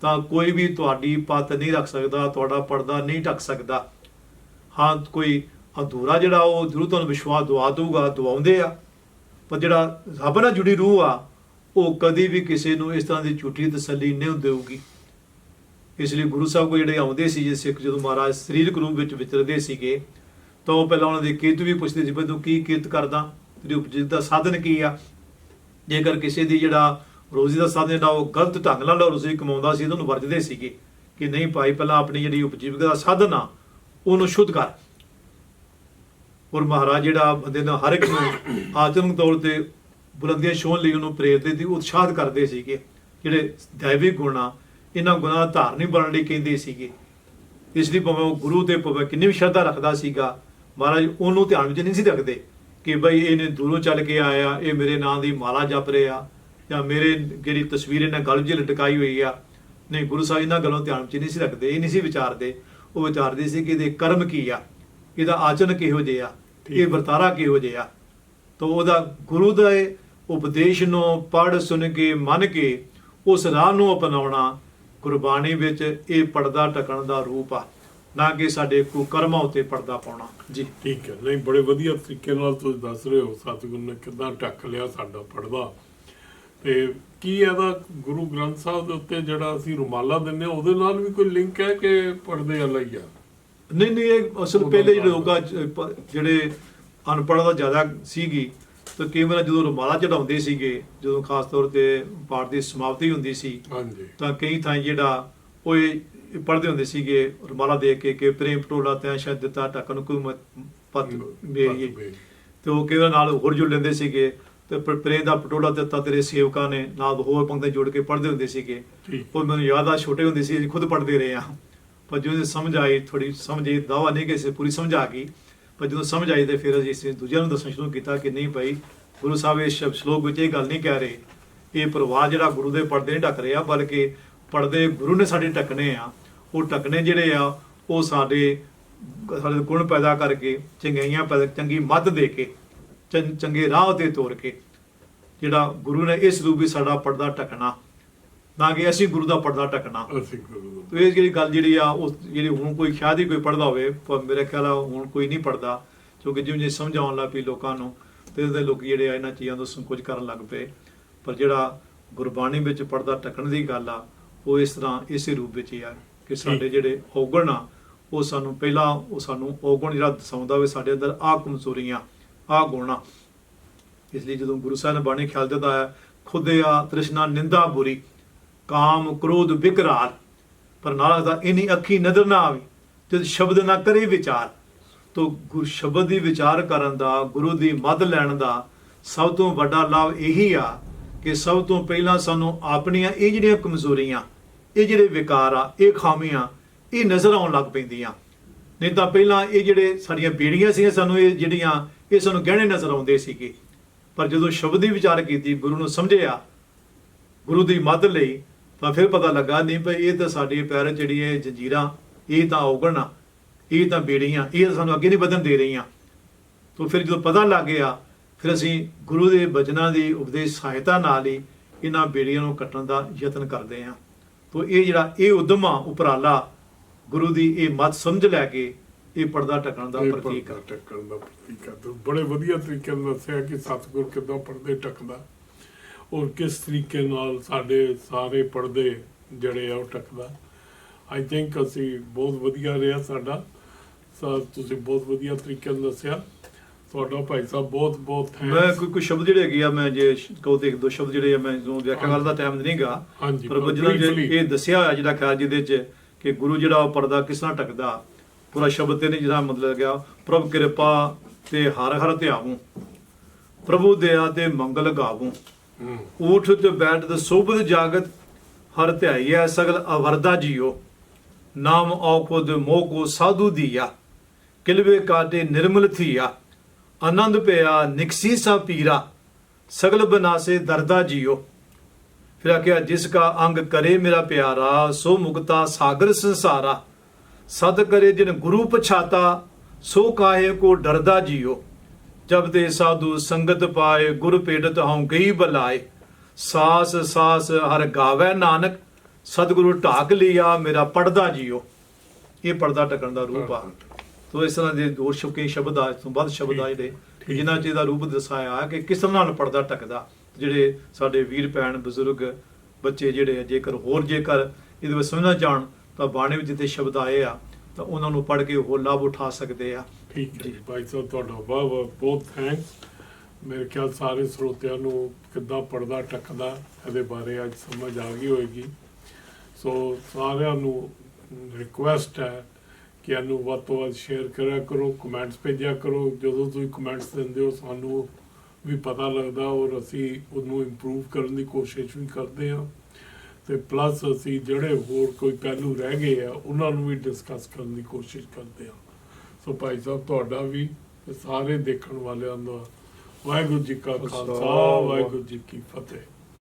ਤਾਂ ਕੋਈ ਵੀ ਤੁਹਾਡੀ ਪੱਤ ਨਹੀਂ ਰੱਖ ਸਕਦਾ, ਤੁਹਾਡਾ ਪਰਦਾ ਨਹੀਂ ਢੱਕ ਸਕਦਾ। ਹਾਂ, ਕੋਈ ਅਧੂਰਾ ਜਿਹੜਾ ਉਹ ਜ਼ਰੂਰ ਤੁਹਾਨੂੰ ਵਿਸ਼ਵਾਸ ਦਵਾ ਦਊਗਾ, ਦਵਾਉਂਦੇ ਆ। ਪਰ ਜਿਹੜਾ ਰੱਬ ਨਾਲ ਜੁੜੀ ਰੂਹ ਆ, ਉਹ ਕਦੀ ਵੀ ਕਿਸੇ ਨੂੰ ਇਸ ਤਰ੍ਹਾਂ ਦੀ ਝੂਠੀ ਤਸੱਲੀ ਨਹੀਂ ਦੇਊਗੀ। ਇਸ ਲਈ ਗੁਰੂ ਸਾਹਿਬ ਕੋ ਜਿਹੜੇ ਆਉਂਦੇ ਸੀ ਜੇ ਸਿੱਖ ਜਦੋਂ ਮਹਾਰਾਜ ਸਰੀਰਕ ਰੂਪ ਵਿੱਚ ਵਿਚਰਦੇ ਸੀਗੇ ਤਾਂ ਉਹ ਪਹਿਲਾਂ ਉਹਨਾਂ ਦੀ ਕੀਰਤ ਵੀ ਪੁੱਛਦੇ ਸੀ ਵੀ ਤੂੰ ਕੀ ਕੀਰਤ ਕਰਦਾ? ਤੇਰੀ ਉਪਜੀਤ ਦਾ ਸਾਧਨ ਕੀ ਆ? ਜੇਕਰ ਕਿਸੇ ਦੀ ਜਿਹੜਾ ਰੋਜ਼ੀ ਦਾ ਸਾਧਨ ਜਿਹੜਾ ਉਹ ਗਲਤ ਢੰਗ ਨਾਲ ਰੋਜ਼ੀ ਕਮਾਉਂਦਾ ਸੀ ਉਹਨੂੰ ਵਰਜਦੇ ਸੀਗੇ ਕਿ ਨਹੀਂ ਭਾਈ, ਪਹਿਲਾਂ ਆਪਣੀ ਜਿਹੜੀ ਉਪਜੀਵਿਕਾ ਦਾ ਸਾਧਨ ਆ, ਉਹਨੂੰ ਸ਼ੁੱਧ ਕਰ। ਔਰ ਮਹਾਰਾਜ ਜਿਹੜਾ ਬੰਦੇ ਨਾਲ ਹਰ ਇੱਕ ਨੂੰ ਆਚਰਣ ਤੌਰ ਤੇ ਬੁਲੰਦੀਆਂ ਛੋਣ ਲਈ ਉਹਨੂੰ ਪ੍ਰੇਰਦੇ ਸੀ ਉਤਸ਼ਾਹਤ ਕਰਦੇ ਸੀਗੇ, ਜਿਹੜੇ ਦੈਵਿਕ ਗੁਣ ਆ, ਇਹਨਾਂ ਗੁਣਾਂ ਦਾ ਧਾਰਨੀ ਬਣਨ ਲਈ ਕਹਿੰਦੇ ਸੀਗੇ। ਇਸ ਲਈ ਭਾਵੇਂ ਉਹ ਗੁਰੂ ਤੇ ਭਾਵੇਂ ਕਿੰਨੀ ਵੀ ਸ਼ਰਧਾ ਰੱਖਦਾ ਸੀਗਾ ਮਹਾਰਾਜ ਉਹਨੂੰ ਧਿਆਨ ਵਿੱਚ ਨਹੀਂ ਸੀ ਰੱਖਦੇ ਕਿ ਬਈ ਇਹਨੇ ਦੂਰੋਂ ਚੱਲ ਕੇ ਆਇਆ ਇਹ ਮੇਰੇ ਨਾਂ ਦੀ ਮਾਲਾ ਜਪ ਰਿਹਾ ਜਾਂ ਮੇਰੇ ਜਿਹੜੀ ਤਸਵੀਰ ਇਹਨਾਂ ਗਲ 'ਚ ਲਟਕਾਈ ਹੋਈ ਆ। ਨਹੀਂ ਗੁਰੂ ਸਾਹਿਬ ਇਹਨਾਂ ਗੱਲੋਂ ਧਿਆਨ ਵਿੱਚ ਨਹੀਂ ਸੀ ਰੱਖਦੇ ਇਹ ਨਹੀਂ ਸੀ ਵਿਚਾਰਦੇ। ਉਹ ਵਿਚਾਰਦੇ ਸੀ ਕਿ ਇਹਦੇ ਕਰਮ ਕੀ ਆ ਇਹਦਾ ਆਚਰਨ ਕਿਹੋ ਜਿਹਾ ਇਹ। ਵਰਤਾਰਾ ਕਿਹੋ ਜਿਹਾ ਤਾਂ ਉਹਦਾ ਗੁਰੂ ਦਾ ਇਹ ਉਪਦੇਸ਼ ਨੂੰ ਪੜ੍ਹ ਸੁਣ ਕੇ ਮੰਨ ਕੇ ਉਸ ਰਾਹ ਨੂੰ ਅਪਣਾਉਣਾ ਗੁਰਬਾਣੀ ਵਿੱਚ ਇਹ ਪਰਦਾ ਟਕਣ ਦਾ ਰੂਪ ਆ। ਨਾ ਕਿ ਸਾਡੇ ਕੁਕਰਮਾਂ ਉੱਤੇ ਪਰਦਾ ਪਾਉਣਾ। ਜੀ। ਠੀਕ ਹੈ। ਨਹੀਂ ਬੜੇ ਵਧੀਆ ਤਰੀਕੇ ਨਾਲ ਤੁਸੀਂ ਦੱਸ ਰਹੇ ਹੋ ਸਤਿਗੁਰੂ ਨੇ ਕਿਦਾਂ ਢੱਕ ਲਿਆ ਸਾਡਾ ਪੜਦਾ ਤੇ ਕੀ ਇਹਦਾ ਗੁਰੂ ਗ੍ਰੰਥ ਸਾਹਿਬ ਦੇ ਉੱਤੇ ਜਿਹੜਾ ਅਸੀਂ ਰੁਮਾਲਾ ਦਿੰਨੇ ਆ ਉਹਦੇ ਨਾਲ ਵੀ ਕੋਈ ਲਿੰਕ ਹੈ ਕਿ ਪੜਦੇ ਵਾਲਾ ਹੀ ਆ? ਨਹੀਂ ਨਹੀਂ ਇਹ ਅਸਲ ਪਹਿਲੇ ਜਿਹੜੇ ਲੋਕਾਂ ਜਿਹੜੇ ਅਨਪੜ੍ਹ ਦਾ ਜ਼ਿਆਦਾ ਸੀਗੀ ਤਾਂ ਕਈ ਵਾਰ ਜਦੋਂ ਰੁਮਾਲਾ ਚੜਾਉਂਦੇ ਸੀਗੇ ਜਦੋਂ ਖਾਸ ਤੌਰ ਤੇ ਪਾਠ ਦੀ ਸਮਾਪਤੀ ਹੁੰਦੀ ਸੀ ਹਾਂਜੀ। ਤਾਂ ਕਈ ਥਾਂ ਜਿਹੜਾ ਉਹ ਇਹ ਪੜ੍ਹਦੇ ਹੁੰਦੇ ਸੀਗੇ ਰੁਮਾਲਾ ਦੇ ਕੇ ਕਿ ਪ੍ਰੇਮ ਪਟੋਲਾ ਤੈਂ ਸ਼ਾਇਦ ਦਿੱਤਾ ਢੱਕਣ ਕੋਈ ਮਤ ਪਤ ਮੇਰੀ ਤੇ ਉਹ ਵਾਰ ਨਾਲ ਹੋਰ ਜੁੜ ਲੈਂਦੇ ਸੀਗੇ ਤੇ ਪ੍ਰੇਮ ਦਾ ਪਟੋਲਾ ਦਿੱਤਾ ਤੇਰੇ ਸੇਵਕਾਂ ਨੇ ਨਾਲ ਹੋਰ ਪੰਕਤੀਆਂ ਜੋੜ ਕੇ ਪੜ੍ਹਦੇ ਹੁੰਦੇ ਸੀਗੇ। ਉਹ ਮੈਨੂੰ ਯਾਦ ਆ ਛੋਟੇ ਹੁੰਦੇ ਸੀ ਖੁਦ ਪੜ੍ਹਦੇ ਰਹੇ ਆ ਪਰ ਜਦੋਂ ਸਮਝ ਆਈ ਥੋੜੀ ਸਮਝ ਇਹ ਦਾਵਾ ਨਹੀਂ ਕਿ ਇਸੇ ਪੂਰੀ ਸਮਝ ਆ ਗਈ ਪਰ ਜਦੋਂ ਸਮਝ ਆਈ ਤੇ ਫਿਰ ਅਸੀਂ ਇਸੇ ਦੂਜਿਆਂ ਨੂੰ ਦੱਸਣਾ ਸ਼ੁਰੂ ਕੀਤਾ ਕਿ ਨਹੀਂ ਭਾਈ ਗੁਰੂ ਸਾਹਿਬ ਇਸ ਸ਼ਬਦ ਸ਼ਲੋਕ ਵਿੱਚ ਇਹ ਗੱਲ ਨਹੀਂ ਕਹਿ ਰਹੇ। ਇਹ ਪ੍ਰਵਾਹ ਜਿਹੜਾ ਗੁਰੂ ਦੇ ਪਰਦੇ ਨਹੀਂ ਢੱਕ ਰਿਹਾ ਬਲਕਿ ਪਰਦੇ ਗੁਰੂ ਨੇ ਸਾਡੇ ਢੱਕਣੇ ਆ। ਉਹ ਢੱਕਣੇ ਜਿਹੜੇ ਆ ਉਹ ਸਾਡੇ ਸਾਡੇ ਗੁਣ ਪੈਦਾ ਕਰਕੇ ਚੰਗਿਆਈਆਂ ਪੈਦਾ ਚੰਗੀ ਮੱਤ ਦੇ ਕੇ ਚੰਗੇ ਰਾਹ ਤੇ ਤੋਰ ਕੇ ਜਿਹੜਾ ਗੁਰੂ ਨੇ ਇਸ ਰੂਪ ਵਿੱਚ ਸਾਡਾ ਪਰਦਾ ਟਕਣਾ ਨਾ ਕਿ ਅਸੀਂ ਗੁਰੂ ਦਾ ਪਰਦਾ ਟਕਣਾ ਤੋ ਇਹ ਜਿਹੜੀ ਗੱਲ ਜਿਹੜੀ ਆ ਉਹ ਜਿਹੜੀ ਹੁਣ ਕੋਈ ਸ਼ਾਇਦ ਹੀ ਕੋਈ ਪੜਦਾ ਹੋਵੇ ਪਰ ਮੇਰੇ ਖਿਆਲ ਆ ਹੁਣ ਕੋਈ ਨਹੀਂ ਪੜਦਾ ਕਿਉਂਕਿ ਜਿਵੇਂ ਜਿਵੇਂ ਸਮਝ ਆਉਣ ਲੱਗ ਪਈ ਲੋਕਾਂ ਨੂੰ ਤੇ ਇਹਦੇ ਲੋਕ ਜਿਹੜੇ ਆ ਇਹਨਾਂ ਚੀਜ਼ਾਂ ਤੋਂ ਸੰਕੋਚ ਕਰਨ ਲੱਗ ਪਏ। ਪਰ ਜਿਹੜਾ ਗੁਰਬਾਣੀ ਵਿੱਚ ਪਰਦਾ ਟਕਣ ਦੀ ਗੱਲ ਆ ਉਹ ਇਸ ਤਰ੍ਹਾਂ ਇਸੇ ਰੂਪ ਵਿੱਚ ਹੀ ਆ। ਕਿ ਸਾਡੇ ਜਿਹੜੇ ਔਗਣ ਆ ਉਹ ਸਾਨੂੰ ਪਹਿਲਾਂ ਉਹ ਸਾਨੂੰ ਔਗਣ ਜਿਹੜਾ ਦਸਾਉਂਦਾ ਹੋਵੇ ਸਾਡੇ ਅੰਦਰ ਆ ਕਮਜ਼ੋਰੀਆਂ ਆ ਗੁਣ ਇਸ ਲਈ ਜਦੋਂ ਗੁਰੂ ਸਾਹਿਬ ਨੇ ਬਾਣੀ ਖਿਆਲ ਦਿੰਦਾ ਹੈ ਖੁਦਿਆ ਤ੍ਰਿਸ਼ਨਾ ਨਿੰਦਾ ਬੁਰੀ ਕਾਮ ਕ੍ਰੋਧ ਵਿਕਰਾਲ ਪਰ ਨਾਲ ਦਾ ਇਨੀ ਅੱਖੀ ਨਜ਼ਰ ਨਾ ਆਵੇ ਤੇ ਸ਼ਬਦ ਨਾ ਕਰੇ ਵਿਚਾਰ। ਤੋ ਗੁਰ ਸ਼ਬਦ ਦੀ ਵਿਚਾਰ ਕਰਨ ਦਾ ਗੁਰੂ ਦੀ ਮਦਦ ਲੈਣ ਦਾ ਸਭ ਤੋਂ ਵੱਡਾ ਲਾਭ ਇਹੀ ਆ ਕਿ ਸਭ ਤੋਂ ਪਹਿਲਾਂ ਸਾਨੂੰ ਆਪਣੀਆਂ ਇਹ ਜਿਹੜੀਆਂ ਕਮਜ਼ੋਰੀਆਂ ਇਹ ਜਿਹੜੇ ਵਿਕਾਰ ਆ, ਇਹ ਖਾਮੀਆਂ, ਇਹ ਨਜ਼ਰ ਆਉਣ ਲੱਗ ਪੈਂਦੀਆਂ। ਨਹੀਂ ਤਾਂ ਪਹਿਲਾਂ ਇਹ ਜਿਹੜੇ ਸਾਡੀਆਂ ਬੀੜੀਆਂ ਸੀ ਸਾਨੂੰ ਇਹ ਜਿਹੜੀਆਂ, ਇਹ ਸਾਨੂੰ ਗਹਿਣੇ ਨਜ਼ਰ ਆਉਂਦੇ ਸੀਗੇ। ਪਰ ਜਦੋਂ ਸ਼ਬਦ ਦੀ ਵਿਚਾਰ ਕੀਤੀ, ਗੁਰੂ ਨੂੰ ਸਮਝਿਆ, ਗੁਰੂ ਦੀ ਮਦਦ ਲਈ, ਤਾਂ ਫਿਰ ਪਤਾ ਲੱਗਾ, ਨਹੀਂ ਭਈ ਇਹ ਤਾਂ ਸਾਡੇ ਪੈਰ 'ਚ ਜਿਹੜੀ ਇਹ ਜੰਜੀਰਾਂ, ਇਹ ਤਾਂ ਔਗਣ ਆ, ਇਹ ਤਾਂ ਬੇੜੀਆਂ, ਇਹ ਤਾਂ ਸਾਨੂੰ ਅੱਗੇ ਨਹੀਂ ਵਧਣ ਦੇ ਰਹੀਆਂ। ਤੋਂ ਫਿਰ ਜਦੋਂ ਪਤਾ ਲੱਗ ਗਿਆ, ਫਿਰ ਅਸੀਂ ਗੁਰੂ ਦੇ ਬਚਨਾਂ ਦੀ ਉਪਦੇਸ਼ ਸਹਾਇਤਾ ਨਾਲ ਹੀ ਇਹਨਾਂ ਬੇੜੀਆਂ ਨੂੰ ਕੱਟਣ ਦਾ ਯਤਨ ਕਰਦੇ ਹਾਂ। ਤੋਂ ਇਹ ਜਿਹੜਾ ਇਹ ਉਦਮ ਆ ਉਪਰਾਲਾ ਗੁਰੂ ਦੀ ਇਹ ਮਤ ਸਮਝ ਲੈ ਕੇ ਇਹ ਪਰਦਾ ਟਕਣ ਦਾ ਪ੍ਰਤੀਕ ਆ। ਟੱਕਣ ਦਾ ਪ੍ਰਤੀਕ ਆ। ਤੇ ਬੜੇ ਵਧੀਆ ਤਰੀਕੇ ਨਾਲ ਦੱਸਿਆ ਕਿ ਸਤਿਗੁਰ ਕਿਦਾਂ ਪਰਦੇ ਟੱਕਦਾ ਔਰ ਕਿਸ ਤਰੀਕੇ ਨਾਲ ਸਾਡੇ ਸਾਰੇ ਪਰਦੇ ਜਿਹੜੇ ਆ ਉਹ ਟੱਕਦਾ ਆਈ ਥਿੰਕ ਅਸੀਂ ਬਹੁਤ ਵਧੀਆ ਰਿਹਾ ਸਾਡਾ। ਸਾ ਤੁਸੀਂ ਬਹੁਤ ਵਧੀਆ ਤਰੀਕੇ ਨਾਲ ਦੱਸਿਆ। ਤੁਹਾਡਾ ਭਾਈ ਸਾਹਿਬ ਬਹੁਤ ਬਹੁਤ ਮੈਂ ਥੈਂਕਸ ਕੋਈ ਕੋਈ ਸ਼ਬਦ ਜਿਹੜੇ ਹੈਗੇ ਆ ਮੈਂ ਜੇ ਕਹੋ ਤੇ ਇੱਕ ਦੋ ਸ਼ਬਦ ਜਿਹੜੇ ਆ ਮੈਂ ਜੋ ਵਿਆਖਿਆ ਕਰਨ ਦਾ ਟਾਈਮ ਨਹੀਂਗਾ। ਹਾਂਜੀ ਪਰ ਜੇ briefly, ਇਹ ਦੱਸਿਆ ਹੋਇਆ ਜਿਹੜਾ ਖਿਆਲ ਜਿਹਦੇ ਚ ਕਿ ਗੁਰੂ ਜਿਹੜਾ ਉਹ ਪਰਦਾ ਕਿਸ ਤਰ੍ਹਾਂ ਟਕਦਾ ਪੂਰਾ ਸ਼ਬਦ ਤੇ ਨਹੀਂ ਜਿਹੜਾ ਮਤਲਬ ਗਿਆ ਪ੍ਰਭ ਕਿਰਪਾ ਤੇ ਹਰ ਹਰ ਧਿਆਵੂੰ ਪ੍ਰਭੂ ਦਇਆ ਤੇ ਮੰਗਲ ਗਾਵੂੰ। ਹੂੰ, ਊਠ ਤੇ ਬੈਠ ਤੇ ਸੋਭਤ ਜਾਗਤ ਹਰ ਧਿਆਈਐ ਸਗਲ ਅਵਰਦਾ ਜੀਓ। ਨਾਮ ਔਖੁਦ ਮੋਹ ਕੋ ਸਾਧੂ ਦੀਆ ਕਿਲਵੇ ਕਾਟੇ ਨਿਰਮਲ ਥੀਆ। ਆਨੰਦ ਪਿਆ, ਨਿਕਸੀ ਸਾ ਪੀਰਾ, ਸਗਲ ਬਨਾਸੇ ਦਰਦਾ ਜੀਓ। ਫਿਰ ਆਖਿਆ, ਜਿਸ ਕਾ ਅੰਗ ਕਰੇ ਮੇਰਾ ਪਿਆਰਾ, ਸੋ ਮੁਕਤਾ ਸਾਗਰ ਸੰਸਾਰਾ। ਸਦ ਕਰੇ ਜਿਨ ਗੁਰੂ ਪਛਾਤਾ, ਸੋ ਕਾਹੇ ਕੋ ਡਰਦਾ ਜੀਓ। ਜਬ ਤੇ ਸਾਧੂ ਸੰਗਤ ਪਾਏ, ਗੁਰ ਪੇੜਤ ਹਉ ਗਈ ਬਲਾਏ। ਸਾਸ ਸਾਸ ਹਰ ਗਾਵੇ ਨਾਨਕ, ਸਤਿਗੁਰੂ ਢਾਕ ਲਿਆ, ਮੇਰਾ ਪੜਦਾ ਜੀਓ। ਇਹ ਪਰਦਾ ਟਕਣ ਦਾ ਰੂਪ ਆ। ਤੋ ਇਸ ਤਰ੍ਹਾਂ ਦੇ ਦੋ ਸ਼ਬਕੇ ਸ਼ਬਦ ਆ ਇਸ ਤੋਂ ਵੱਧ ਸ਼ਬਦ ਆ ਜਿਹੜੇ ਕਿ ਜਿਨ੍ਹਾਂ ਚ ਇਹਦਾ ਰੂਪ ਦਰਸਾਇਆ ਕਿ ਕਿਸ ਤਰ੍ਹਾਂ ਨਾਲ ਪਰਦਾ ਟਕਦਾ। ਜਿਹੜੇ ਸਾਡੇ ਵੀਰ ਭੈਣ ਬਜ਼ੁਰਗ ਬੱਚੇ ਜਿਹੜੇ ਜੇਕਰ ਹੋਰ ਜੇਕਰ ਇਹਦੇ ਵਿੱਚ ਸਮਝਣਾ ਚਾਹਣ ਤਾਂ ਬਾਣੀ ਵਿੱਚ ਜਿੱਥੇ ਸ਼ਬਦ ਆਏ ਆ ਤਾਂ ਉਹਨਾਂ ਨੂੰ ਪੜ੍ਹ ਕੇ ਹੋਰ ਲਾਭ ਉਠਾ ਸਕਦੇ ਆ। ਠੀਕ ਹੈ ਜੀ। ਭਾਈ ਸਾਹਿਬ ਤੁਹਾਡਾ ਬਹੁਤ ਬਹੁਤ ਬਹੁਤ ਥੈਂਕਸ ਮੇਰੇ ਖਿਆਲ ਸਾਰੇ ਸਰੋਤਿਆਂ ਨੂੰ ਕਿੱਦਾਂ ਪਰਦਾ ਟੱਕਦਾ ਇਹਦੇ ਬਾਰੇ ਅੱਜ ਸਮਝ ਆ ਗਈ ਹੋਏਗੀ। ਸੋ ਸਾਰਿਆਂ ਨੂੰ ਰਿਕੁਐਸਟ ਹੈ ਕਿ ਇਹਨੂੰ ਵੱਧ ਤੋਂ ਵੱਧ ਸ਼ੇਅਰ ਕਰਿਆ ਕਰੋ ਕਮੈਂਟਸ ਭੇਜਿਆ ਕਰੋ। ਜਦੋਂ ਤੁਸੀਂ ਕਮੈਂਟਸ ਦਿੰਦੇ ਹੋ ਸਾਨੂੰ ਵੀ ਪਤਾ ਲੱਗਦਾ ਔਰ ਅਸੀਂ ਉਹਨੂੰ ਇੰਪਰੂਵ ਕਰਨ ਦੀ ਕੋਸ਼ਿਸ਼ ਵੀ ਕਰਦੇ ਹਾਂ। ਤੇ ਪਲੱਸ ਅਸੀਂ ਜਿਹੜੇ ਹੋਰ ਕੋਈ ਪਹਿਲੂ ਰਹਿ ਗਏ ਆ ਉਹਨਾਂ ਨੂੰ ਵੀ ਡਿਸਕਸ ਕਰਨ ਦੀ ਕੋਸ਼ਿਸ਼ ਕਰਦੇ ਹਾਂ। ਸੋ ਭਾਈ ਸਾਹਿਬ ਤੁਹਾਡਾ ਵੀ ਤੇ ਸਾਰੇ ਦੇਖਣ ਵਾਲਿਆਂ ਦਾ ਵਾਹਿਗੁਰੂ ਜੀ ਕਾ ਖਾਲਸਾ ਵਾਹਿਗੁਰੂ ਜੀ ਕੀ ਫਤਿਹ।